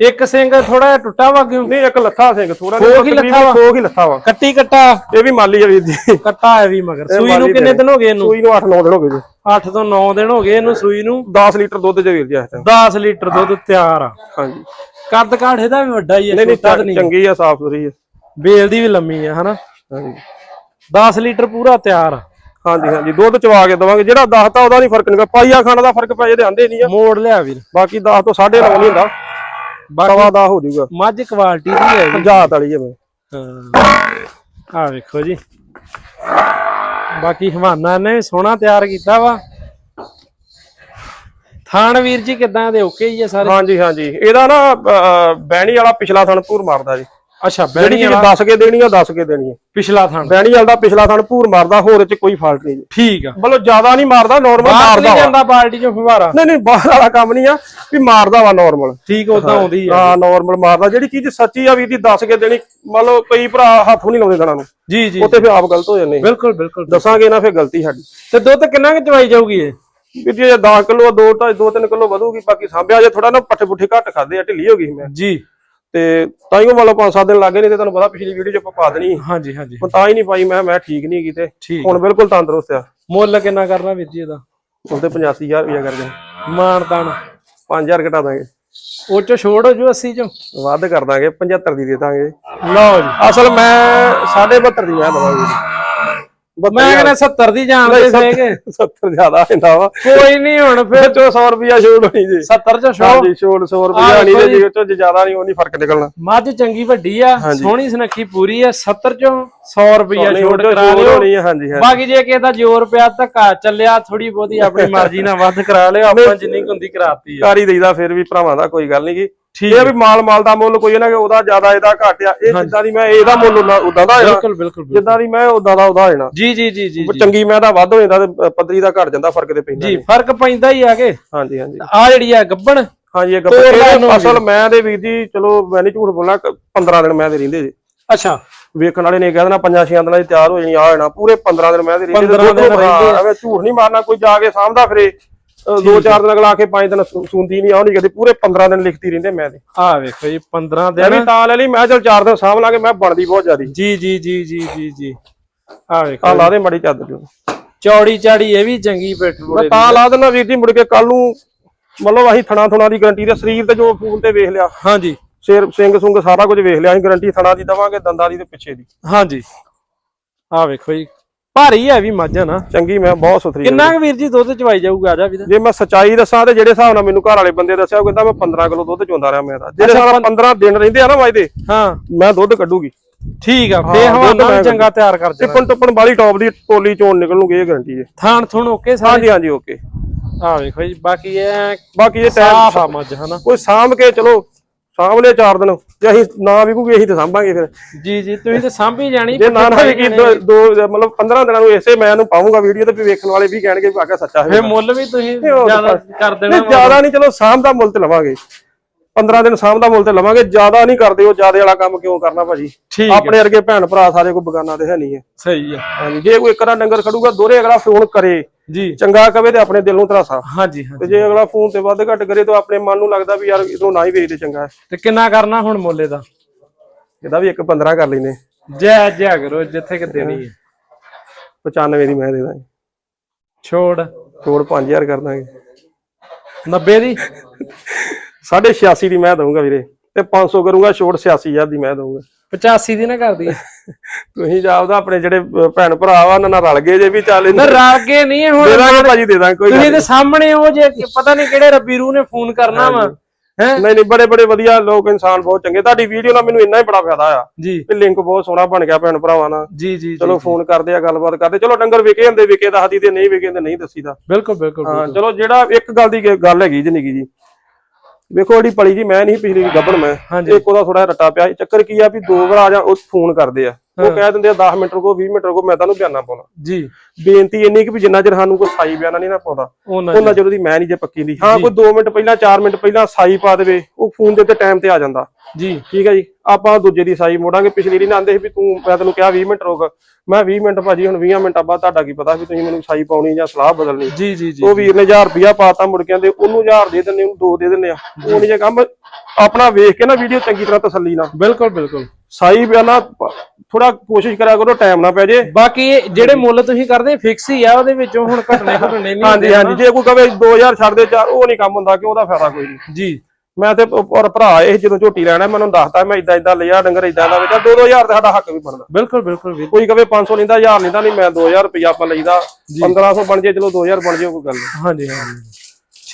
ਇੱਕ ਸਿੰਘ ਥੋੜਾ ਜਿਹਾ ਟੁੱਟਾ ਵਾ ਕਿਉਂ ਨਹੀਂ ਇੱਕ ਲੱਥਾ ਸਿੰਘ ਥੋੜਾ ਖੋਖ ਹੀ ਲੱਥਾ ਵਾ। ਖੋਖ ਹੀ ਲੱਥਾ ਵਾ। ਕੱਟੀ ਕੱਟਾ। ਇਹ ਵੀ ਮਾਲੀ ਆ ਵੀਰ ਜੀ। *laughs* ਕੱਟਾ ਹੈ ਵੀ ਮਗਰ। ਸੂਈ ਨੂੰ ਕਿੰਨੇ। ਦਿਨ। ਹੋ ਗਏ ਇਹਨੂੰ? ਸੂਈ ਨੂੰ 8-9 ਦਿਨ ਹੋ ਗਏ ਜੀ। 8 ਤੋਂ 9 ਦਿਨ ਹੋ ਗਏ ਇਹਨੂੰ ਸੂਈ ਨੂੰ। 10 ਲੀਟਰ ਦੁੱਧ ਜੇ ਵੀਰ ਜੀ ਇਸ ਟਾਈਮ 10 ਲੀਟਰ ਦੁੱਧ ਤਿਆਰ ਆ। ਹਾਂਜੀ। ਕੱਦ ਕਾਠ ਇਹਦਾ ਵੀ ਵੱਡਾ ਹੀ ਹੈ ਨਹੀਂ ਨਹੀਂ ਚੰਗੀ ਆ। ਸਾਫ਼ ਸੁਥਰੀ ਆ। ਬੇਲ ਦੀ ਵੀ ਲੰਮੀ ਆ ਹਨਾ? ਹਾਂਜੀ। 10 ਲੀਟਰ ਪੂਰਾ ਤਿਆਰ ਆ। ਹਾਂਜੀ ਹਾਂਜੀ। ਦੁੱਧ ਚਵਾ ਕੇ ਦਵਾਂਗੇ। ਜਿਹੜਾ 10 ਤਾਂ ਉਹਦਾ ਨਹੀਂ ਫ਼ਰਕ ਨਹੀਂਗਾ ਪਾਈਆ ਖਾਣ ਦਾ ਫ਼ਰਕ ਪੈ ਜੇ ਆਂਦੇ ਨਹੀਂ ਆ। ਮੋੜ ਲਿਆ ਵੀਰ। ਬਾਕੀ 10 ਤੋਂ 9.5 ਨਹੀਂ ਹੁੰਦਾ। ਸਵਾ 10 ਹੋ ਜਾਊਗਾ। ਮੱਝ ਕੁਆਲਿਟੀ ਦੀ ਹੈ ਜੀ। ਜਾਤ ਵਾਲੀ ਹੈ ਮੈਂ ਹਾਂ। ਆ ਵੇਖੋ ਜੀ। ਬਾਕੀ ਹਵਾਨਾ ਨੇ ਸੋਹਣਾ ਤਿਆਰ ਕੀਤਾ ਵਾ। ਥਾਣ ਵੀਰ ਜੀ ਕਿਦਾਂ ਦੇ? ਓਕੇ ਹੀ ਆ ਸਾਰੇ? ਹਾਂਜੀ ਹਾਂਜੀ। ਇਹਦਾ ਨਾ ਬੈਣੀ ਵਾਲਾ ਪਿਛਲਾ ਥਣ ਪੂਰ ਮਾਰਦਾ ਜੀ। ਅੱਛਾ ਜਿਹੜੀ ਬੈਣੀ ਚੀਜ਼ ਵਾਲਾ 10 ਕੇ ਦੇਣੀ ਆ 10 ਕੇ ਦੇਣੀ ਆ। ਪਿਛਲਾ ਥਾਣ। ਬੈਣੀ ਵਾਲਾ ਦਾ ਪਿਛਲਾ ਥਣ ਪੂਰ ਮਾਰਦਾ ਹੋਰ ਇਹ ਚ ਕੋਈ ਫਾਲਟ ਨਹੀਂ। ਜੀ ਠੀਕ ਆ। ਮਤਲਬ ਜ਼ਿਆਦਾ ਨਹੀਂ ਮਾਰਦਾ ਨਾਰਮਲ ਬਾਹਰ ਮਾਰਦਾ ਨਹੀਂ ਵਾ। ਜਾਂਦਾ ਬਾਲਟੀ ਚੋਂ ਫੁਵਾਰਾ ਨਹੀਂ ਨਹੀਂ ਬਾਹਰ ਵਾਲਾ ਕੰਮ ਨਹੀਂ ਆ ਵੀ ਮਾਰਦਾ ਵਾ ਨਾਰਮਲ ਠੀਕ ਉਦਾਂ ਆਉਂਦੀ ਆ। ਹਾਂ ਨਾਰਮਲ ਮਾਰਦਾ। ਜਿਹੜੀ ਚੀਜ਼ ਸੱਚੀ ਆ ਵੀਰ ਦੀ 10 ਕੇ ਦੇਣੀ ਮੰਨ ਲਓ ਕਈ ਭਰਾ ਹੱਥ ਨਹੀਂ ਲਾਉਂਦੇ ਗਣਾ ਨੂੰ। ਜੀ ਜੀ ਉੱਥੇ ਫਿਰ ਆਪ ਗਲਤ ਹੋ ਜਾਂਦੇ ਬਿਲਕੁਲ ਬਿਲਕੁਲ। ਦੱਸਾਂਗੇ ਨਾ ਫਿਰ ਗਲਤੀ ਸਾਡੀ। ਤੇ ਦੁੱਧ ਕਿੰਨਾ ਕੁ ਚਵਾਈ ਜਾਊਗੀ ਇਹ? ਵੀ ਜੇ 10 ਕਿਲੋ 2 2 2-3 ਕਿਲੋ ਵਧੂਗੀ ਬਾਕੀ ਸਾਂਭਿਆ ਜੇ ਥੋੜਾ ਨਾ ਪੱਠੇ ਪੁੱਠੇ ਘੱਟ ਖਾਦੇ ਆ ਢਿੱਲੀ ਹੋ ਗਈ ਮੈਂ। ਜੀ। ਤੇ ਤਾਂ ਹੀ ਉਹ ਲਓ 5-7 ਦਿਨ ਲੱਗੇ ਨਹੀਂ ਤੇ ਤੁਹਾਨੂੰ ਪਤਾ ਪਿਛਲੀ ਵੀਡੀਓ 'ਚ ਆਪਾਂ ਪਾ ਦੇਣੀ। ਹਾਂਜੀ ਹਾਂਜੀ। ਹੁਣ ਤਾਂ ਹੀ ਨਹੀਂ ਪਾਈ ਮੈਂ ਮੈਂ ਠੀਕ ਨਹੀਂ ਕੀਤੇ ਠੀਕ। ਹੁਣ ਬਿਲਕੁਲ ਤੰਦਰੁਸਤ ਆ। ਮੁੱਲ ਕਿੰਨਾ ਕਰਨਾ ਵੀਰ ਜੀ ਇਹਦਾ? ਤੇ 85000 ਰੁਪਇਆ ਕਰਦੇ ਮਾਣ ਤਾਣ। 5000 ਘਟਾ ਦਾਂਗੇ। ਉਹ ਚੋਂ ਛੋੜ ਹੋ ਜੂ 80 ਚੋਂ? ਵੱਧ ਕਰ ਦਾਂਗੇ 75 ਦੀ ਦੇ ਦਾਂਗੇ। ਲਓ ਜੀ। ਅਸਲ ਮੈਂ 72 ਦੀ ਮੈਂ ਦਵਾਂਗੀ। ਮੈਂ ਕਹਿੰਦਾ 70 ਦੀ ਜਾਣਦੇ ਸੀਗੇ 70 ਜ਼ਿਆਦਾ ਹੁੰਦਾ ਵਾ। ਕੋਈ ਨਹੀਂ ਹੁਣ ਫਿਰ ਚੋ 100 ਰੁਪਇਆ ਛੋੜ ਹੋਣੀ ਜੀ। 70 ਚੋਂ ਛੋੜ। ਹਾਂਜੀ ਛੋੜ 100 ਰੁਪਇਆ ਨਹੀਂ ਤੇ ਜੇ। ਚੋ ਜ਼ਿਆਦਾ ਨਹੀਂ ਉਹ ਨਹੀਂ ਫ਼ਰਕ ਨਿਕਲਣਾ। ਮੱਝ ਚੰਗੀ ਵੱਡੀ ਆ ਸੋਹਣੀ ਸੁਨੱਖੀ ਪੂਰੀ ਆ 70 ਚੋਂ 100 ਰੁਪਿਆ ਛੋੜ ਕਰਾ ਲਿਓ। ਬਾਕੀ ਜੇ ਕਿਸੇ ਦਾ ਜ਼ੋਰ ਪਿਆ ਧੱਕਾ ਚੱਲਿਆ ਥੋੜੀ ਬਹੁਤੀ ਆਪਣੀ ਮਰਜ਼ੀ ਨਾਲ ਵੱਧ ਕਰਾ ਲਿਓ ਆਪਾਂ ਜਿੰਨੀ ਕੁ ਹੁੰਦੀ ਕਰਾਤੀ ਆ। ਕਾਰੀ ਦੇਈਦਾ ਫਿਰ ਵੀ ਭਰਾਵਾਂ ਦਾ ਕੋਈ ਗੱਲ ਨਹੀਂ ਗੀ। ਠੀਕ ਹੈ ਵੀ ਮਾਲ ਮਾਲ ਦਾ ਮੁੱਲ ਕੋਈ ਨਾ ਕਿ ਉਹਦਾ ਜ਼ਿਆਦਾ ਇਹਦਾ ਘੱਟ ਆ ਇਹ ਜਿੱਦਾਂ ਦੀ ਮੈਂ ਇਹਦਾ ਮੁੱਲ ਉਦਾਂ- ਦਾ ਹੋਣਾ ਬਿਲਕੁਲ ਬਿਲਕੁਲ। ਜਿੱਦਾਂ ਦੀ ਮੈਂ ਉਦਾਂ ਦਾ ਉਹਦਾ ਹੋਣਾ ਜੀ ਜੀ ਜੀ ਜੀ। ਚੰਗੀ ਮੈਂ ਦਾ ਵੱਧ ਹੋ ਜਾਂਦਾ ਤੇ ਪੱਧਰੀ ਦਾ ਘਟ ਜਾਂਦਾ ਫ਼ਰਕ ਤੇ ਪੈਂਦਾ ਜੀ ਫ਼ਰਕ ਪੈਂਦਾ ਹੀ ਆ ਕੇ। ਹਾਂਜੀ ਹਾਂਜੀ। ਆ ਜਿਹੜੀ ਆ ਗੱਬਣ ਹਾਂਜੀ ਇਹ ਗੱਪੇ ਅਸਲ ਮੈਂ ਦੇ ਵੀਰ ਜੀ ਚਲੋ ਮੈਂ ਨਹੀਂ ਝੂਠ ਬੋਲਾਂ 15 ਦਿਨ ਮੈਂ ਦੇ ਰਹਿੰਦੇ ਜੀ ਅੱਛਾ। ਵੇਖਣ ਵਾਲੇ ਨੇ ਕਹਿ ਦੇਣਾ ਪੰਜਾਂ ਛੇਆਂ ਦਿਨਾਂ ਦੀ ਤਿਆਰ ਹੋ ਜਾਣੀ ਆ ਜਾਣਾ। ਪੂਰੇ 15 ਦਿਨ ਮੈਂ ਦੇ ਰਹਿੰਦੇ 15 ਦਿਨ ਹਾਂ, ਰਹਿੰਦੇ। ਐਵੇਂ ਝੂਠ ਨਹੀਂ ਮਾਰਨਾ ਕੋਈ ਜਾ ਕੇ ਸਾਂਭਦਾ ਫਿਰੇ। ਦੋ ਚਾਰ ਦਿਨ ਅਗਲਾ ਕੇ ਪੰਜ ਦਿਨ ਸੁਣਦੀ ਨਹੀਂ ਆਉਣੀ ਕਦੇ ਪੂਰੇ 15 ਦਿਨ ਲਿਖਤੀ ਰਹਿੰਦੇ ਮੈਂ ਦੇ ਆ ਵੇਖੋ ਜੀ 15 ਮੈਂ ਵੀ ਦਿਨ। ਤਾਂ ਲੈ ਲਈ ਮੈਂ ਚਲ ਚਾਰ ਦਿਨ ਸਾਂਭ ਲਾਂਗੇ ਮੈਂ ਬਣਦੀ ਬਹੁਤ ਜ਼ਿਆਦੀ। ਜੀ ਜੀ ਜੀ ਜੀ ਜੀ ਜੀ। ਆ ਆ ਵੇਖੋ ਲਾ ਦੇ ਮੜੀ ਚਾਦਰ ਜੋ ਚੌੜੀ ਚਾੜੀ ਇਹ ਵੀ ਚੰਗੀ ਪਿੱਠ ਮੈਂ ਤਾਂ ਲਾ ਦਿੰਦਾ ਵੀਰ ਜੀ ਮੁੜ ਕੇ ਕੱਲ ਨੂੰ ਮਤਲਬ ਅਸੀਂ ਥਣਾ ਥਣਾ ਦੀ ਗਰੰਟੀ ਦੇ ਸਰੀਰ ਤੇ ਜੋ ਫੋਨ ਤੇ ਵੇਖ ਲਿਆ। ਹਾਂਜੀ। ਸਿਰ ਸਿੰਘ ਸੁੰਗ ਸਾਰਾ ਕੁਝ ਵੇਖ ਲਿਆ ਅਸੀਂ ਗਰੰਟੀ ਥਣਾ ਦੀ ਦਵਾਂਗੇ ਦੰਦਾਂ ਦੀ ਤੇ ਪਿੱਛੇ ਦੀ। ਹਾਂਜੀ। ਆ ਵੇਖੋ ਜੀ ਭਾਰੀ ਹੈ ਵੀ ਮੱਝ ਨਾ। ਚੰਗੀ ਮੈਂ ਬਹੁਤ ਸੁਥਰੀ। ਕਿੰਨਾ ਕੁ ਵੀਰ ਜੀ ਦੁੱਧ ਚਵਾਈ ਜਾਊਗਾ ਆ ਜਾ ਵੀਰ ਜੇ ਮੈਂ ਸਚਾਈ ਦੱਸਾਂ ਤੇ ਜਿਹੜੇ ਹਿਸਾਬ ਨਾਲ ਮੈਨੂੰ ਘਰ ਵਾਲੇ ਬੰਦੇ ਦੱਸਿਆ ਉਹ ਕਹਿੰਦਾ ਮੈਂ 15 ਕਿਲੋ ਦੁੱਧ ਚੋਂਦਾ ਰਿਹਾ ਮੇਰਾ ਜਿਹੜੇ ਹਿਸਾਬ ਨਾਲ 15 ਦਿਨ ਰਹਿੰਦੇ ਆ ਨਾ ਵਾਜਦੇ ਹਾਂ। ਮੈਂ ਦੁੱਧ ਕੱਢੂਗੀ। ਠੀਕ ਆ ਦੁੱਧ ਬੇਹਵਾਨਾ ਮੈਂ ਵੀ ਚੰਗਾ ਤਿਆਰ ਕਰ ਦੇਣਾ। ਟਿੱਪਣ ਟੁੱਪਣ ਵਾਲੀ ਟੌਪ ਦੀ ਟੋਲੀ ਚੋਣ ਨਿਕਲਣਗੇ ਇਹ ਗਰੰਟੀ ਹੈ। ਥਾਣ ਥੁਣ ਓਕੇ ਸਾਰੇ? ਹਾਂਜੀ ਹਾਂਜੀ ਓਕੇ। ਆ ਵੇਖੋ ਜੀ ਬਾਕੀ ਇਹ ਬਾਕੀ ਇਹ ਟਾਈਮ ਸਾਫ਼ ਆ ਮੱਝ ਹਨਾ। ਕੋਈ ਸਾਂਭ ਕੇ ਚਲੋ ਸਾਂਭ ਲਿਆ ਚਾਰ ਦਿਨ ਜੇ ਅਸੀਂ ਨਾ ਵਿਕੂਗੇ ਅਸੀਂ ਤਾਂ ਸਾਂਭਾਂਗੇ ਫਿਰ। ਜੀ ਜੀ ਤੁਸੀਂ ਤੇ ਸਾਂਭੀ ਜਾਣੀ ਜੇ ਨਾ ਨਾ ਵਿਕੀ ਦੋ ਮਤਲਬ 15 ਦਿਨਾਂ ਨੂੰ ਇਸੇ ਮੈਂ ਇਹਨੂੰ ਪਾਉਂਗਾ ਵੀਡੀਓ ਤੇ ਵੀ ਵੇਖਣ ਵਾਲੇ ਵੀ ਕਹਿਣਗੇ ਵੀ ਆਕਾ ਸੱਚਾ ਹੈ ਫੇ ਮੁੱਲ ਵੀ ਤੁਸੀਂ ਜ਼ਿਆਦਾ ਕਰ ਦੇਣਾ ਨਹੀਂ ਜ਼ਿਆਦਾ ਨਹੀਂ ਚਲੋ ਸਾਂਭ ਦਾ ਮੁੱਲ ਤੇ ਲਵਾਂਗੇ। 15 ਦਿਨ ਸਾਂਭ ਦਾ ਮੁੱਲ ਤੇ ਲਵਾਂਗੇ ਜ਼ਿਆਦਾ ਨਹੀਂ ਕਰਦੇ ਉਹ ਜ਼ਿਆਦਾ ਵਾਲਾ ਕੰਮ ਕਿਉਂ ਕਰਨਾ ਭਾਜੀ? ਠੀਕ ਹੈ। ਆਪਣੇ ਵਰਗੇ ਭੈਣ ਭਰਾ ਸਾਰੇ ਕੋਈ ਬਗਾਨਾ ਤੇ ਹੈ ਨਹੀਂ ਹੈ। ਸਹੀ ਆ ਹਾਂਜੀ ਜੇ ਕੋਈ ਇੱਕ ਦਾ ਡੰਗਰ ਖੜੂਗਾ ਦੋਰੇ ਅਗਲਾ ਫੋਨ ਕਰੇ ਜੀ। ਚੰਗਾ ਕਵੇ ਤੇ ਆਪਣੇ ਦਿਲ ਨੂੰ ਤਰਾਸਾ। ਹਾਂਜੀ ਤੇ ਹਾਂਜੀ ਜੇ ਅਗਲਾ ਫੋਨ ਤੇ ਵੱਧ ਘੱਟ ਕਰੇ ਤਾਂ ਆਪਣੇ ਮਨ ਨੂੰ ਲੱਗਦਾ ਵੀ ਯਾਰ ਇਦੋਂ ਨਾ ਹੀ ਵੇਚਦੇ ਚੰਗਾ ਹੈ। ਤੇ ਕਿੰਨਾ ਕਰਨਾ ਹੁਣ ਮੁੱਲੇ ਦਾ? ਇਹਦਾ ਵੀ ਇੱਕ 15 ਕਰ ਲੈਨੇ। ਜੈ ਜੈ ਕਰੋ ਜਿੱਥੇ ਕਿ ਦੇਣੀ ਹੈ। 95 ਦੀ ਮੈਂ ਦੇ ਦਾਂਗੇ। ਛੋੜ। ਛੋੜ 5000 ਕਰ ਦਾਂਗੇ। 90 ਦੀ? 86 ਦੀ ਮੈਂ ਦਊਂਗਾ ਵੀਰੇ ਤੇ 500 ਕਰੂੰਗਾ ਛੋੜ 86000 ਦੀ ਮੈਂ ਦਊਂਗਾ। 85 ਦੀ ਨਾ ਕਰਦੀ ਤੁਸੀਂ ਜਾਪਦਾ ਆਪਣੇ ਜਿਹੜੇ ਭੈਣ ਭਰਾ ਵਾ ਉਹਨਾਂ ਨਾਲ ਰਲ ਗਏ ਜੇ ਵੀ ਚੱਲ ਨਾ ਰਲ ਕੇ ਨਹੀਂ ਹੁਣ ਦੇ ਦਾਂਗੇ ਭਾਜੀ ਦੇ ਦਾਂਗੇ ਕੋਈ ਤੁਸੀਂ ਤੇ ਸਾਹਮਣੇ ਹੋ ਜੇ ਪਤਾ ਨਹੀਂ ਕਿਹੜੇ ਰੱਬੀ ਰੂ ਨੇ ਫੋਨ ਕਰਨਾ ਵਾ। ਹੈ? ਨਹੀਂ ਨਹੀਂ ਬੜੇ ਬੜੇ ਵਧੀਆ ਲੋਕ ਇਨਸਾਨ ਬਹੁਤ ਚੰਗੇ। ਤੁਹਾਡੀ ਵੀਡੀਓ ਨਾਲ ਮੈਨੂੰ ਇੰਨਾ ਹੀ ਬੜਾ ਫਾਇਦਾ ਆ ਜੀ। ਵੀ ਲਿੰਕ ਬਹੁਤ ਸੋਹਣਾ ਬਣ ਗਿਆ ਭੈਣ ਭਰਾਵਾਂ ਨਾਲ। ਜੀ ਜੀ ਚਲੋ ਫੋਨ ਕਰਦੇ ਆ ਗੱਲਬਾਤ ਕਰਦੇ। ਚਲੋ ਡੰਗਰ ਵਿਕੇ ਹੁੰਦੇ ਵਿਕੇ ਦੱਸਦੀ ਤੇ ਨਹੀਂ ਵਿਕੇ ਹੁੰਦੇ ਨਹੀਂ ਦੱਸੀਦਾ। ਬਿਲਕੁਲ ਬਿਲਕੁਲ ਹਾਂ ਚਲੋ ਜਿਹੜਾ ਇੱਕ ਗੱਲ ਦੀ ਗੱਲ ਹੈਗੀ ਜੀ ਨਿੱਕੀ ਜੀ। ਵੇਖੋ ਜਿਹੜੀ ਪਲੀ ਜੀ ਮੈਂ ਨਹੀਂ ਪਿਛਲੀ ਗੱਬਣ ਮੈਂ। ਇੱਕ ਉਹਦਾ ਥੋੜਾ ਰੱਟਾ ਪਿਆ। ਚੱਕਰ ਕੀ ਆ ਵੀ ਦੋ ਵਾਰ ਆ ਜਾ ਉਹ ਫੋਨ ਕਰਦੇ ਆ ਉਹ ਕਹਿ ਦਿੰਦੇ ਆ 10 ਮਿੰਟ ਰੁਕੋ 20 ਮਿੰਟ ਰੁਕੋ ਮੈਂ ਤੁਹਾਨੂੰ ਬਿਆਨਾ ਪਾਉਣਾ। ਜੀ। ਬੇਨਤੀ ਇੰਨੀ ਕਿ ਵੀ ਜਿੰਨਾ ਚਿਰ ਸਾਨੂੰ ਕੋਈ ਸਾਈ ਬਿਆਨਾ ਨਹੀਂ ਨਾ ਪਾਉਂਦਾ ਉਹਨਾਂ ਚਿਰ। ਉਹਦੀ ਮੈਂ ਨਹੀਂ ਜੇ ਪੱਕੀ ਦੀ ਹਾਂ ਕੋਈ 2 ਮਿੰਟ ਪਹਿਲਾਂ 4 ਮਿੰਟ ਪਹਿਲਾਂ ਸਾਈ ਪਾ ਦੇਵੇ ਉਹ ਫੋਨ ਦੇ ਉੱਤੇ ਟਾਈਮ ਤੇ ਆ ਜਾਂਦਾ। ਜੀ। ਠੀਕ ਹੈ ਜੀ? ਆਪਾਂ ਦੂਜੇ ਦੀ ਸਾਈ ਮੋੜਾਂਗੇ। ਪਿਛਲੀ ਰੀ ਆਂਦੇ ਸੀ ਵੀ ਤੂੰ ਮੈਂ ਤੈਨੂੰ ਕਿਹਾ 20 ਮਿੰਟ ਰੁਕ। ਮੈਂ 20 ਮਿੰਟ ਭਾਜੀ ਹੁਣ 20 ਮਿੰਟਾਂ ਬਾਅਦ ਤੁਹਾਡਾ ਕੀ ਪਤਾ ਵੀ ਤੁਸੀਂ ਮੈਨੂੰ ਸਾਈ ਪਾਉਣੀ ਜਾਂ ਸਲਾਹ ਬਦਲਣੀ। ਜੀ ਜੀ ਜੀ ਉਹ ਵੀਰ ਨੇ 1000 ਰੁਪਿਆ ਪਾਤਾ ਮੁੜ ਕੇ ਆਂਦੇ ਉਹਨੂੰ 1000 ਦੇ ਦਿੰਦੇ ਉਹਨੂੰ 2 ਦੇ ਦਿੰਦੇ ਆ। ਉਹ ਨਹੀਂ ਜੇ ਕੰਮ ਆਪਣਾ ਵੇਖ ਕੇ ਨਾ ਵੀਡੀਓ ਚੰਗੀ ਤਰ੍ਹਾਂ ਤਸੱਲੀ ਨਾਲ। ਬਿਲਕੁਲ ਬਿਲਕੁਲ। ਸਾਈ ਬਿਆਨਾ ਥੋੜਾ ਕੋਸ਼ਿਸ਼ ਕਰਿਆ ਕਰੋ ਟਾਈਮ ਨਾ ਪੈ ਜੇ। ਬਾਕੀ ਇਹ ਜਿਹੜੇ ਮੁੱਲ ਤੁਸੀਂ ਕਰਦੇ ਫਿਕਸ ਹੀ ਆ ਉਹਦੇ ਵਿੱਚੋਂ ਹੁਣ ਘਟਨੇ ਘਟਨੇ ਨਹੀਂ ਹਾਂਜੀ ਹਾਂਜੀ ਜੇ ਕੋਈ ਕਵੇ 2000 ਛੱਡ ਦੇ ਚਾਰ ਉਹ ਨਹੀਂ ਕੰਮ ਹੁੰਦਾ ਕਿ ਉਹਦਾ ਫਾਇਦਾ ਕੋਈ ਨਹੀਂ। ਜੀ। ਮੈਂ ਤੇ ਔਰ ਭਰਾ ਇਹ ਜਦੋਂ ਝੋਟੀ ਲੈਣਾ ਮੈਨੂੰ ਦੱਸਦਾ ਮੈਂ ਇਦਾਂ ਇਦਾਂ ਲਿਆ ਡੰਗਰ ਇਦਾਂ ਦਾ ਵੇਚਾ 2-2000 ਤੇ ਸਾਡਾ ਹੱਕ ਵੀ ਬਣਦਾ। ਬਿਲਕੁਲ ਬਿਲਕੁਲ ਵੀਰ। ਕੋਈ ਕਵੇ 500 ਲੈਂਦਾ 1000 ਲੈਂਦਾ ਨਹੀਂ ਮੈਂ 2000 ਰੁਪਇਆ ਆਪਾਂ ਲਈਦਾ 1500 ਬਣ ਜੇ ਚਲੋ 2000 ਬਣ ਜੇ ਕੋਈ ਗੱਲ ਨਹੀਂ। ਹਾਂਜੀ ਹਾਂਜੀ।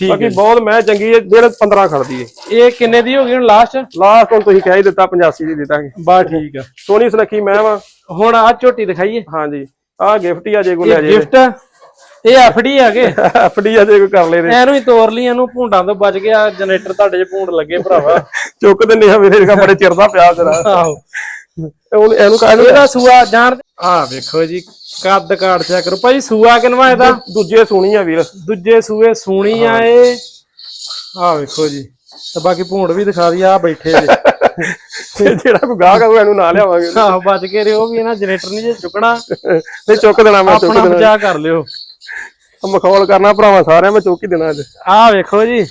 ਬਾਕੀ ਹੈ ਬਹੁਤ ਮੈਂ ਚੰਗੀ ਹੈ ਜਿਹੜੇ 15 ਖੜਦੀ ਹੈ। ਇਹ ਕਿੰਨੇ ਦੀ ਹੋ ਗਈ ਹੁਣ ਲਾਸਟ ਲਾਸਟ ਹੁਣ ਤੁਸੀਂ ਕਹਿ ਹੀ ਦਿੱਤਾ 85 ਦੀ ਦੇ ਦਾਂਗੇ। ਬਾ ਠੀਕ ਆ ਸੋਹਣੀ ਸੁਨੱਖੀ ਮੈਂ ਵਾ। ਹੁਣ ਆ ਝੋਟੀ ਦਿਖਾਈਏ। ਹਾਂਜੀ ਆਹ ਗਿਫਟ ਹੀ ਆ ਜੇ ਕੋਈ ਲੈ ਜੇ। ਗਿਫਟ ਇਹ ਐਫਡੀ ਹੈਗੇ ਐਫਡੀ ਆ ਜੇ ਕੋਈ ਕਰ ਲੇ ਤੇ ਐਨੂੰ ਹੀ ਤੋਰ ਲਈ ਇਹਨੂੰ ਭੁੰਡਾਂ ਤੋਂ ਬਚ ਗਿਆ ਜਨਰੇਟਰ ਤੁਹਾਡੇ 'ਚ ਭੁੰਡ ਲੱਗੇ ਭਰਾਵਾ। ਚੁੱਕ ਦਿੰਦੇ ਆ ਮੇਰੇ ਜਿਹੜਾ ਬੜੇ ਚਿਰ ਦਾ ਪਿਆ ਤੇਰਾ। ਆਹੋ। ਹੁਣ ਇਹਨੂੰ ਕਹਿ ਇਹਦਾ ਸੂਆ ਜਾਣ ਆ ਵੇਖੋ ਜੀ ਕੱਦ ਕਾੜ ਚੈੱਕ ਕਰੋ। ਭਾਈ ਸੂਆ ਕਿਨਵਾ ਇਹਦਾ? ਦੂਜੇ ਸੋਹਣੀ ਆ ਵੀਰ। ਦੂਜੇ ਸੂਏ ਸੂਣੀ ਆ ਇਹ। ਆ ਵੇਖੋ ਜੀ ਤੇ ਬਾਕੀ ਭੂੰਡ ਵੀ ਦਿਖਾ ਦੀ ਆ ਬੈਠੇ ਜੀ। ਤੇ ਜਿਹੜਾ ਕੋਈ ਗਾਹਕ ਆਊ ਇਹਨੂੰ ਨਾ ਲਿਆਵਾਂਗੇ। ਆਹੋ ਬਚ ਕੇ ਰਿਓ ਵੀ ਇਹਨਾਂ ਜਨਰੇਟਰ ਨਹੀਂ ਜੇ ਚੁੱਕਣਾ। ਨਹੀਂ ਚੁੱਕ ਦੇਣਾ ਮੈਂ ਚੁੱਕ ਆਪਣਾ ਦੇਣਾ। ਬਚਾ ਕਰ ਲਿਓ। ਮਖੌਲ ਕਰਨਾ ਭਰਾਵਾਂ ਸਾਰਿਆਂ ਮੈਂ ਚੁੱਕ ਹੀ ਦੇਣਾ ਅੱਜ। ਆ ਵੇਖੋ ਜੀ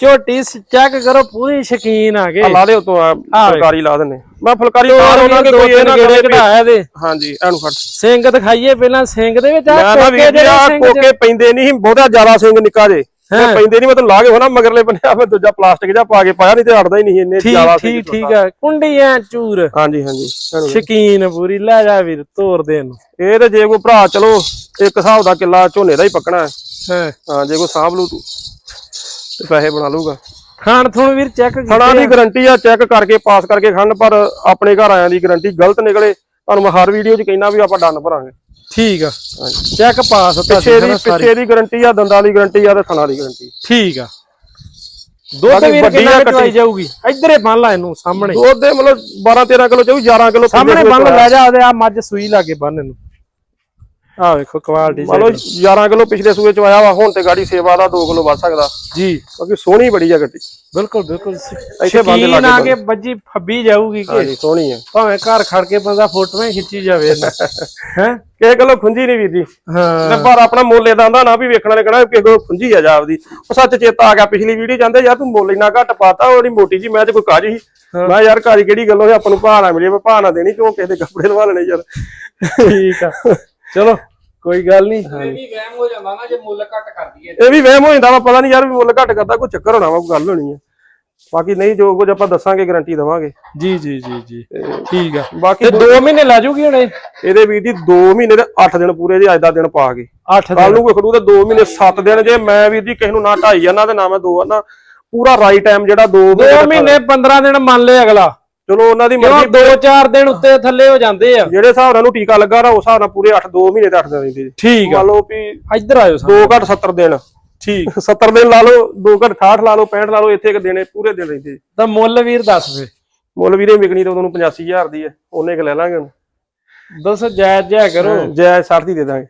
ਝੋਟੀ ਚੈੱਕ ਕਰੋ ਪੂਰੀ ਸ਼ਕੀਨ ਆ ਗਏ। ਲਾ ਦੇ ਉਤੋਂ ਆ ਫੁਲਕਾਰੀ ਲਾ ਦਿੰਨੇ ਮੈਂ ਫੁਲਕਾਰੀ ਲਾ ਉਹਨਾਂ ਕਿ ਦੋ ਕੋਈ ਇਹ ਤਿੰਨ ਨਾ ਗੇੜੇ ਘਟਾਇਆ ਇਹਦੇ। ਹਾਂਜੀ ਇਹਨੂੰ ਫੜ। ਸਿੰਘ ਦਿਖਾਈਏ ਪਹਿਲਾਂ ਸਿੰਘ ਦੇ ਵਿੱਚ ਆ ਨਾ ਕੋਕੇ ਜੀ ਜਿਹੜੇ ਕੋਕੇ ਪੈਂਦੇ ਨਹੀਂ ਸੀ, ਬਹੁਤਾ ਜ਼ਿਆਦਾ ਸਿੰਘ ਨਿੱਕਾ ਜੇ। ਤੇ ਪੈਂਦੇ ਨਹੀਂ ਮੈਂ ਤੈਨੂੰ ਲਾ ਕੇ ਹੋਣਾ ਮਗਰਲੇ ਬੰਨੇ ਆ ਮੈਂ ਦੂਜਾ ਪਲਾਸਟਿਕ ਜਿਹਾ ਪਾ ਕੇ ਪਾਇਆ ਨਹੀਂ ਤੇ ਅੜਦਾ ਹੀ ਨਹੀਂ ਇੰਨੇ ਜ਼ਿਆਦਾ ਸਿੰਘ ਠੀਕ ਠੀਕ ਆ। ਕੁੰਡੀ ਐ ਚੂਰ। ਹਾਂਜੀ ਹਾਂਜੀ ਇਹਨੂੰ। ਸ਼ਕੀਨ ਪੂਰੀ ਲੈ ਜਾ ਵੀਰ ਤੋਰ ਦੇ ਇਹਨੂੰ। ਇਹ ਤੇ ਜੇ ਕੋਈ ਭਰਾ ਚਲੋ ਇੱਕ ਹਿਸਾਬ ਦਾ ਕਿੱਲਾ ਝੋਨੇ ਦਾ ਹੀ ਪੱਕਣਾ ਹੈ। ਹਾਂ। ਹਾਂ ਜੇ ਕੋਈ ਸਾਂਭ ਲੂ ਤੂੰ। ਤੇ ਪੈਸੇ ਬਣਾ ਲੂਗਾ ਖਾਣ ਥੁਣ ਵੀਰ ਚੈੱਕ ਖੜਾ ਦੀ ਗਾਰੰਟੀ ਆ ਚੈੱਕ ਕਰਕੇ ਪਾਸ ਕਰਕੇ ਖੰਡ ਪਰ ਆਪਣੇ ਘਰ ਆਇਆਂ ਦੀ ਗਾਰੰਟੀ ਗਲਤ ਨਿਕਲੇ ਤੁਹਾਨੂੰ ਮੈਂ ਹਰ ਵੀਡੀਓ 'ਚ ਕਹਿਣਾ ਵੀ ਆਪਾਂ ਡਨ ਭਰਾਂਗੇ। ਠੀਕ ਆ। ਚੈੱਕ ਪਾਸ ਪਿੱਛੇ ਦੀ ਪਿੱਛੇ ਦੀ ਗਾਰੰਟੀ ਆ ਦੰਦਾਂ ਦੀ ਗਾਰੰਟੀ ਆ ਤੇ ਥਣਾ ਦੀ ਗਾਰੰਟੀ ਠੀਕ ਆ। ਦੁੱਧ ਵੀਰ ਕਿੰਨਾ ਕਟਵਾਈ ਜਾਊਗੀ? ਇੱਧਰੇ ਬੰਨ ਲਾ ਇਹਨੂੰ ਸਾਹਮਣੇ। ਦੁੱਧ ਦੇ ਮਤਲਬ 12 13 ਕਿਲੋ ਚਾਹੂ 11 ਕਿਲੋ ਸਾਹਮਣੇ ਬੰਨ ਲੈ ਜਾ ਉਹਦੇ ਆ ਮੱਝ ਸੂਈ ਲਾ ਕੇ ਬੰਨ ਇਹਨੂੰ। ਆ ਵੇਖੋ ਕੁਆਲਿਟੀ ਮੰਨ ਲਓ 11 ਕਿਲੋ ਪਿਛਲੇ ਸੂਏ ਚ ਆਇਆ ਵਾ ਹੁਣ ਤੇ ਗਾੜੀ ਸੇਵਾ ਦਾ 2 ਕਿਲੋ ਵੱਧ ਸਕਦਾ। ਜੀ। ਕਿਉਂਕਿ ਸੋਹਣੀ ਬੜੀ ਆ ਗੱਡੀ। ਬਿਲਕੁਲ ਬਿਲਕੁਲ। ਇੱਥੇ ਬੰਦ ਸ਼ਕੀਨ ਲਾ ਆ ਕੇ ਬੱਜੀ ਫੱਬੀ ਜਾਊਗੀ ਕਿ? ਹਾਂਜੀ ਸੋਹਣੀ ਆ। ਭਾਵੇਂ ਘਰ ਖੜ ਕੇ ਬੰਦਾ ਫੋਟੋਆਂ ਖਿੱਚੀ ਜਾਵੇ *laughs* ਹੈ? ਕਿਸੇ ਗੱਲੋਂ ਖੁੰਝੀ ਨਹੀਂ ਵੀਰ ਜੀ। ਹਾਂ। ਤੇ ਪਰ ਆਪਣਾ ਮੁੱਲ ਦਾ ਨਾ ਵੀ ਵੇਖਣਾ ਨੇ ਕਹਣਾ ਕਿਸੇ ਕੋਲ ਖੁੰਝੀ ਆ ਜਾਪਦੀ ਉਹ ਸੱਚ ਚੇਤਾ ਆ ਗਿਆ ਪਿਛਲੀ ਵੀਡੀਓ ਜਾਂਦੇ ਯਾਰ ਤੂੰ ਮੁੱਲ ਇੰਨਾ ਘੱਟ ਪਾਤਾ ਉਹਦੀ ਮੋਟੀ ਜੀ ਮੈਂ ਤੇ ਕੋਈ ਕਾਜ ਹੀ। ਮੈਂ ਯਾਰ ਕਾਜ ਕਿਹੜੀ ਗੱਲੋਂ ਸੀ, ਆਪਾਂ ਨੂੰ ਨਾ ਮਿਲੇ ਨਾ ਦੇਣੀ ਕਿਉਂ ਕਿਸੇ ਦੇ ਕੱਪੜੇ ਲਵਾ ਲੈਣੇ ਯਾਰ? ਠੀਕ ਆ। *laughs* ਚਲੋ। ਕੋਈ ਗੱਲ ਨਹੀਂ ਇਹ ਵੀ ਵਹਿਮ ਹੋ ਜਾਂਦਾ ਨਾ ਜੇ ਮੁੱਲ ਘੱਟ ਕਰਦੀ ਹੈ। ਇਹ ਵੀ ਵਹਿਮ ਹੋ ਜਾਂਦਾ ਵਾ ਪਤਾ ਨਹੀਂ ਯਾਰ ਵੀ ਮੁੱਲ ਘੱਟ ਕਰਦਾ ਕੋਈ ਚੱਕਰ ਹੋਣਾ ਵਾ ਕੋਈ ਗੱਲ ਹੋਣੀ ਆ। ਬਾਕੀ ਨਹੀਂ ਜੋ ਕੁਝ ਆਪਾਂ ਦੱਸਾਂਗੇ ਗਾਰੰਟੀ ਦਵਾਂਗੇ। ਜੀ ਜੀ ਜੀ ਜੀ। ਠੀਕ ਆ। ਬਾਕੀ ਤੇ 2 ਮਹੀਨੇ ਲਾ ਜੂਗੀ ਹੁਣ ਇਹ? ਇਹਦੇ ਵੀਰ ਜੀ 2 ਮਹੀਨੇ ਦੇ 8 ਦਿਨ ਪੂਰੇ ਜੇ ਅੱਜ ਦਾ ਦਿਨ ਪਾ ਕੇ। 8 ਕੱਲ ਨੂੰ ਕੋਈ ਖੜੂ ਤੇ 2 ਮਹੀਨੇ 7 ਦਿਨ ਜੇ ਮੈਂ ਵੀਰ ਜੀ ਕਿਸੇ ਨੂੰ ਨਾ ਢਾਈ ਆ ਨਾ ਤੇ ਨਾ ਮੈਂ 2 ਆ ਨਾ। ਪੂਰਾ ਰਾਈਟ ਟਾਈਮ ਜਿਹੜਾ 2 2 ਮਹੀਨੇ 15 ਦਿਨ ਮੰਨ ਲਏ ਅਗਲਾ। ਚਲੋ ਉਹਨਾਂ ਦੀ ਮਰਜ਼ੀ 2-4 ਦਿਨ ਉੱਤੇ ਥੱਲੇ ਹੋ ਜਾਂਦੇ ਆ? ਜਿਹੜੇ ਹਿਸਾਬ ਨਾਲ ਨੂੰ ਟੀਕਾ ਲੱਗਾ ਰਾ ਉਸ ਹਿਸਾਬ ਨਾਲ ਪੂਰੇ 8 2 ਮਹੀਨੇ ਤੇ 8 ਦਿਨ ਰਹਿੰਦੇ ਠੀਕ ਆ। ਮੰਨ ਲਓ ਵੀ ਇੱਧਰ ਆਇਓ 2 ਘੱਟ 70 ਦਿਨ। ਠੀਕ। *laughs* 70 ਦਿਨ ਲਾ ਲਓ 2 ਘੱਟ 68 ਲਾ ਲਓ 65 ਲਾ ਲਓ ਇੱਥੇ ਇੱਕ ਦਿਨੇ ਪੂਰੇ ਦਿਨ ਰਹਿੰਦੇ ਤਾਂ ਮੁੱਲ ਵੀਰ ਦੱਸ ਫੇ ਮੁੱਲ ਵੀਰੇ ਵਿਕਣੀ ਤਾਂ ਉਹਨੂੰ 85000 ਦੀ ਹੈ ਉਹਨੇ ਕ ਲੈ ਲਾਂਗੇ ਦੱਸ ਜਾਇਜ਼ ਜਿਹਾ ਕਰੋ। ਜੈ 60 ਦੀ ਦੇ ਦਾਂਗੇ।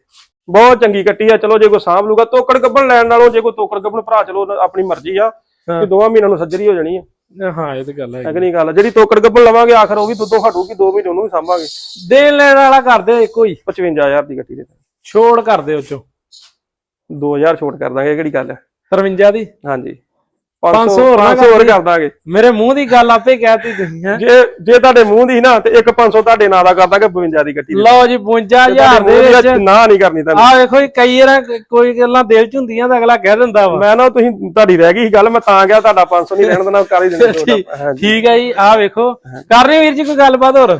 ਬਹੁਤ ਚੰਗੀ ਕੱਟੀ ਆ ਚਲੋ ਜੇ ਕੋਈ ਸਾਂਭ ਲੂਗਾ ਤੋਕੜ ਗੱਬਣ ਲੈਣ ਨਾਲੋਂ ਜੇ ਕੋਈ ਤੋਕੜ ਗੱਬਣ ਭਰਾ ਚਲੋ ਆਪਣੀ ਮਰਜ਼ੀ ਆ। ਕਿ ਦੋਵਾਂ ਮਹੀਨਿਆਂ ਨੂੰ ਸੱਜਰੀ ਹੋ ਜਾਣੀ ਆ। ਹਾਂ ਇਹ ਤਾਂ ਗੱਲ ਹੈ ਨਹੀਂ ਗੱਲ ਜਿਹੜੀ ਤੋਕੜ ਗੱਬਣ ਲਵਾਂਗੇ ਆਖਰ ਉਹ ਵੀ ਦੁੱਧੋਂ ਹਟੂਗੀ 2 ਮਹੀਨੇ ਉਹਨੂੰ ਵੀ ਸਾਂਭਾਂਗੇ? ਦੇਣ ਲੈਣ ਵਾਲਾ ਕਰ ਦਿਓ ਇੱਕੋ ਹੀ। 55000 ਦੀ ਗੱਟੀ ਦੇ ਦਾਂਗੇ। ਛੋੜ ਕਰ ਦਿਓ ਚੋ। 2000 ਛੋਟ ਕਰ ਦਾਂਗੇ ਇਹ ਕਿਹੜੀ ਗੱਲ ਹੈ 53 ਦੀ? ਹਾਂਜੀ। 500 500 ਹੋਰ ਨਾ 500 ਹੋਰ ਕਰ ਦਾਂਗੇ ਮੇਰੇ ਮੂੰਹ ਦੀ ਗੱਲ ਆਪੇ ਕਹਿਤੀ ਤੁਸੀਂ ਹੈ? ਜੇ ਜੇ ਤੁਹਾਡੇ ਮੂੰਹ ਦੀ ਨਾ ਤੇ ਇੱਕ 500 ਤੁਹਾਡੇ ਨਾਂ ਦਾ ਕਰ ਦਾਂਗੇ 52 ਦੀ ਦੇ। ਲਓ ਜੀ 55000 ਦੇ ਵਿੱਚ। ਨਾ ਨਹੀਂ ਕਰਨੀ ਤੁਹਾਨੂੰ ਆ ਵੇਖੋ ਕਈ ਵਾਰ ਕੋਈ ਗੱਲਾਂ ਦਿਲ ਚ ਹੁੰਦੀਆਂ ਤਾਂ ਅਗਲਾ ਕਹਿ ਦਿੰਦਾ ਵਾ। ਮੈਂ ਨਾ ਤੁਸੀਂ ਤੁਹਾਡੀ ਰਹਿ ਗਈ ਗੱਲ ਮੈਂ ਤਾਂ ਗਿਆ ਤੁਹਾਡਾ 500 ਨਹੀਂ ਰਹਿਣ ਦੇਣਾ ਕਰ ਹੀ ਦੇਣਾ ਠੀਕ- ਹੈ ਜੀ ਆ ਵੇਖੋ। ਕਰ ਰਹੇ ਵੀਰ ਜੀ ਕੋਈ ਗੱਲਬਾਤ ਹੋਰ?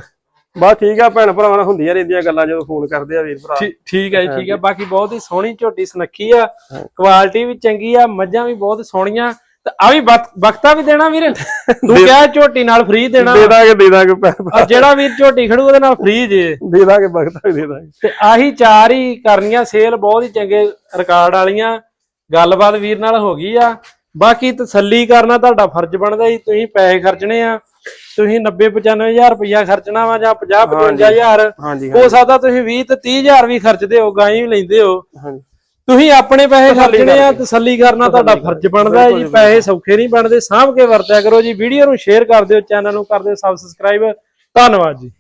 ਬਸ ਠੀਕ ਆ ਭੈਣ ਭਰਾਵਾਂ ਨਾਲ ਹੁੰਦੀਆਂ ਰਹਿੰਦੀਆਂ ਗੱਲਾਂ ਜਦੋਂ ਫੋਨ ਕਰਦੇ ਆ ਵੀਰ ਭਰਾ। ਠੀਕ ਹੈ ਜੀ ਠੀਕ ਹੈ ਬਾਕੀ ਬਹੁਤ ਹੀ ਸੋਹਣੀ ਝੋਟੀ ਸੁਨੱਖੀ ਆ ਕੁਆਲਿਟੀ ਵੀ ਚੰਗੀ ਆ ਮੱਝਾਂ ਵੀ ਬਹੁਤ ਸੋਹਣੀਆਂ। ਤੇ ਆ ਵੀ ਬਖਤਾ ਵੀ ਦੇਣਾ ਵੀਰ। ਤੂੰ ਕਿਹਾ ਝੋਟੀ ਨਾਲ ਫ੍ਰੀ ਦੇਣਾ। ਦੇ ਦਾਂਗੇ ਦੇ ਦਾਂਗੇ। ਆ ਜਿਹੜਾ ਵੀਰ ਝੋਟੀ ਖੜੂ ਉਹਦੇ ਨਾਲ ਫ੍ਰੀ ਜੇ। ਦੇ ਦਾਂਗੇ ਬਖਤਾ ਵੀ ਦੇ ਦਾਂਗੇ। ਤੇ ਆਹੀ ਚਾਰ ਹੀ ਕਰਨੀਆਂ ਸੇਲ ਬਹੁਤ ਹੀ ਚੰਗੇ ਰਿਕਾਰਡ ਵਾਲੀਆਂ। ਗੱਲਬਾਤ ਵੀਰ ਨਾਲ ਹੋ ਗਈ ਆ। ਬਾਕੀ ਤਸੱਲੀ ਕਰਨਾ ਤੁਹਾਡਾ ਫਰਜ਼ ਬਣਦਾ ਜੀ। ਤੁਸੀਂ ਪੈਸੇ ਖਰਚਣੇ ਆ। ਤੁਸੀਂ 90 95000 ਰੁਪਇਆ ਖਰਚਣਾ ਵਾ ਜਾਂ 50 ਹਾਂਜੀ। 55000 ਹਾਂਜੀ ਹੋ ਸਕਦਾ ਤੁਸੀਂ 20 ਤੇ 30000 ਵੀ ਖਰਚਦੇ ਹੋ ਗਾਂ ਵੀ ਲੈਂਦੇ ਹੋ। ਹਾਂਜੀ। ਤੁਸੀਂ ਆਪਣੇ ਪੈਸੇ ਖਰਚਣੇ ਆ। ਤਸੱਲੀ ਕਰਨਾ ਤੁਹਾਡਾ ਫਰਜ਼ ਬਣਦਾ ਹੈ ਜੀ ਪੈਸੇ ਸੌਖੇ ਨਹੀਂ ਬਣਦੇ ਸਾਂਭ ਕੇ ਵਰਤਿਆ ਕਰੋ ਜੀ ਵੀਡੀਓ ਨੂੰ ਸ਼ੇਅਰ ਕਰ ਦਿਓ ਚੈਨਲ ਨੂੰ ਕਰ ਦਿਓ ਸਬਸਕ੍ਰਾਈਬ ਧੰਨਵਾਦ ਜੀ।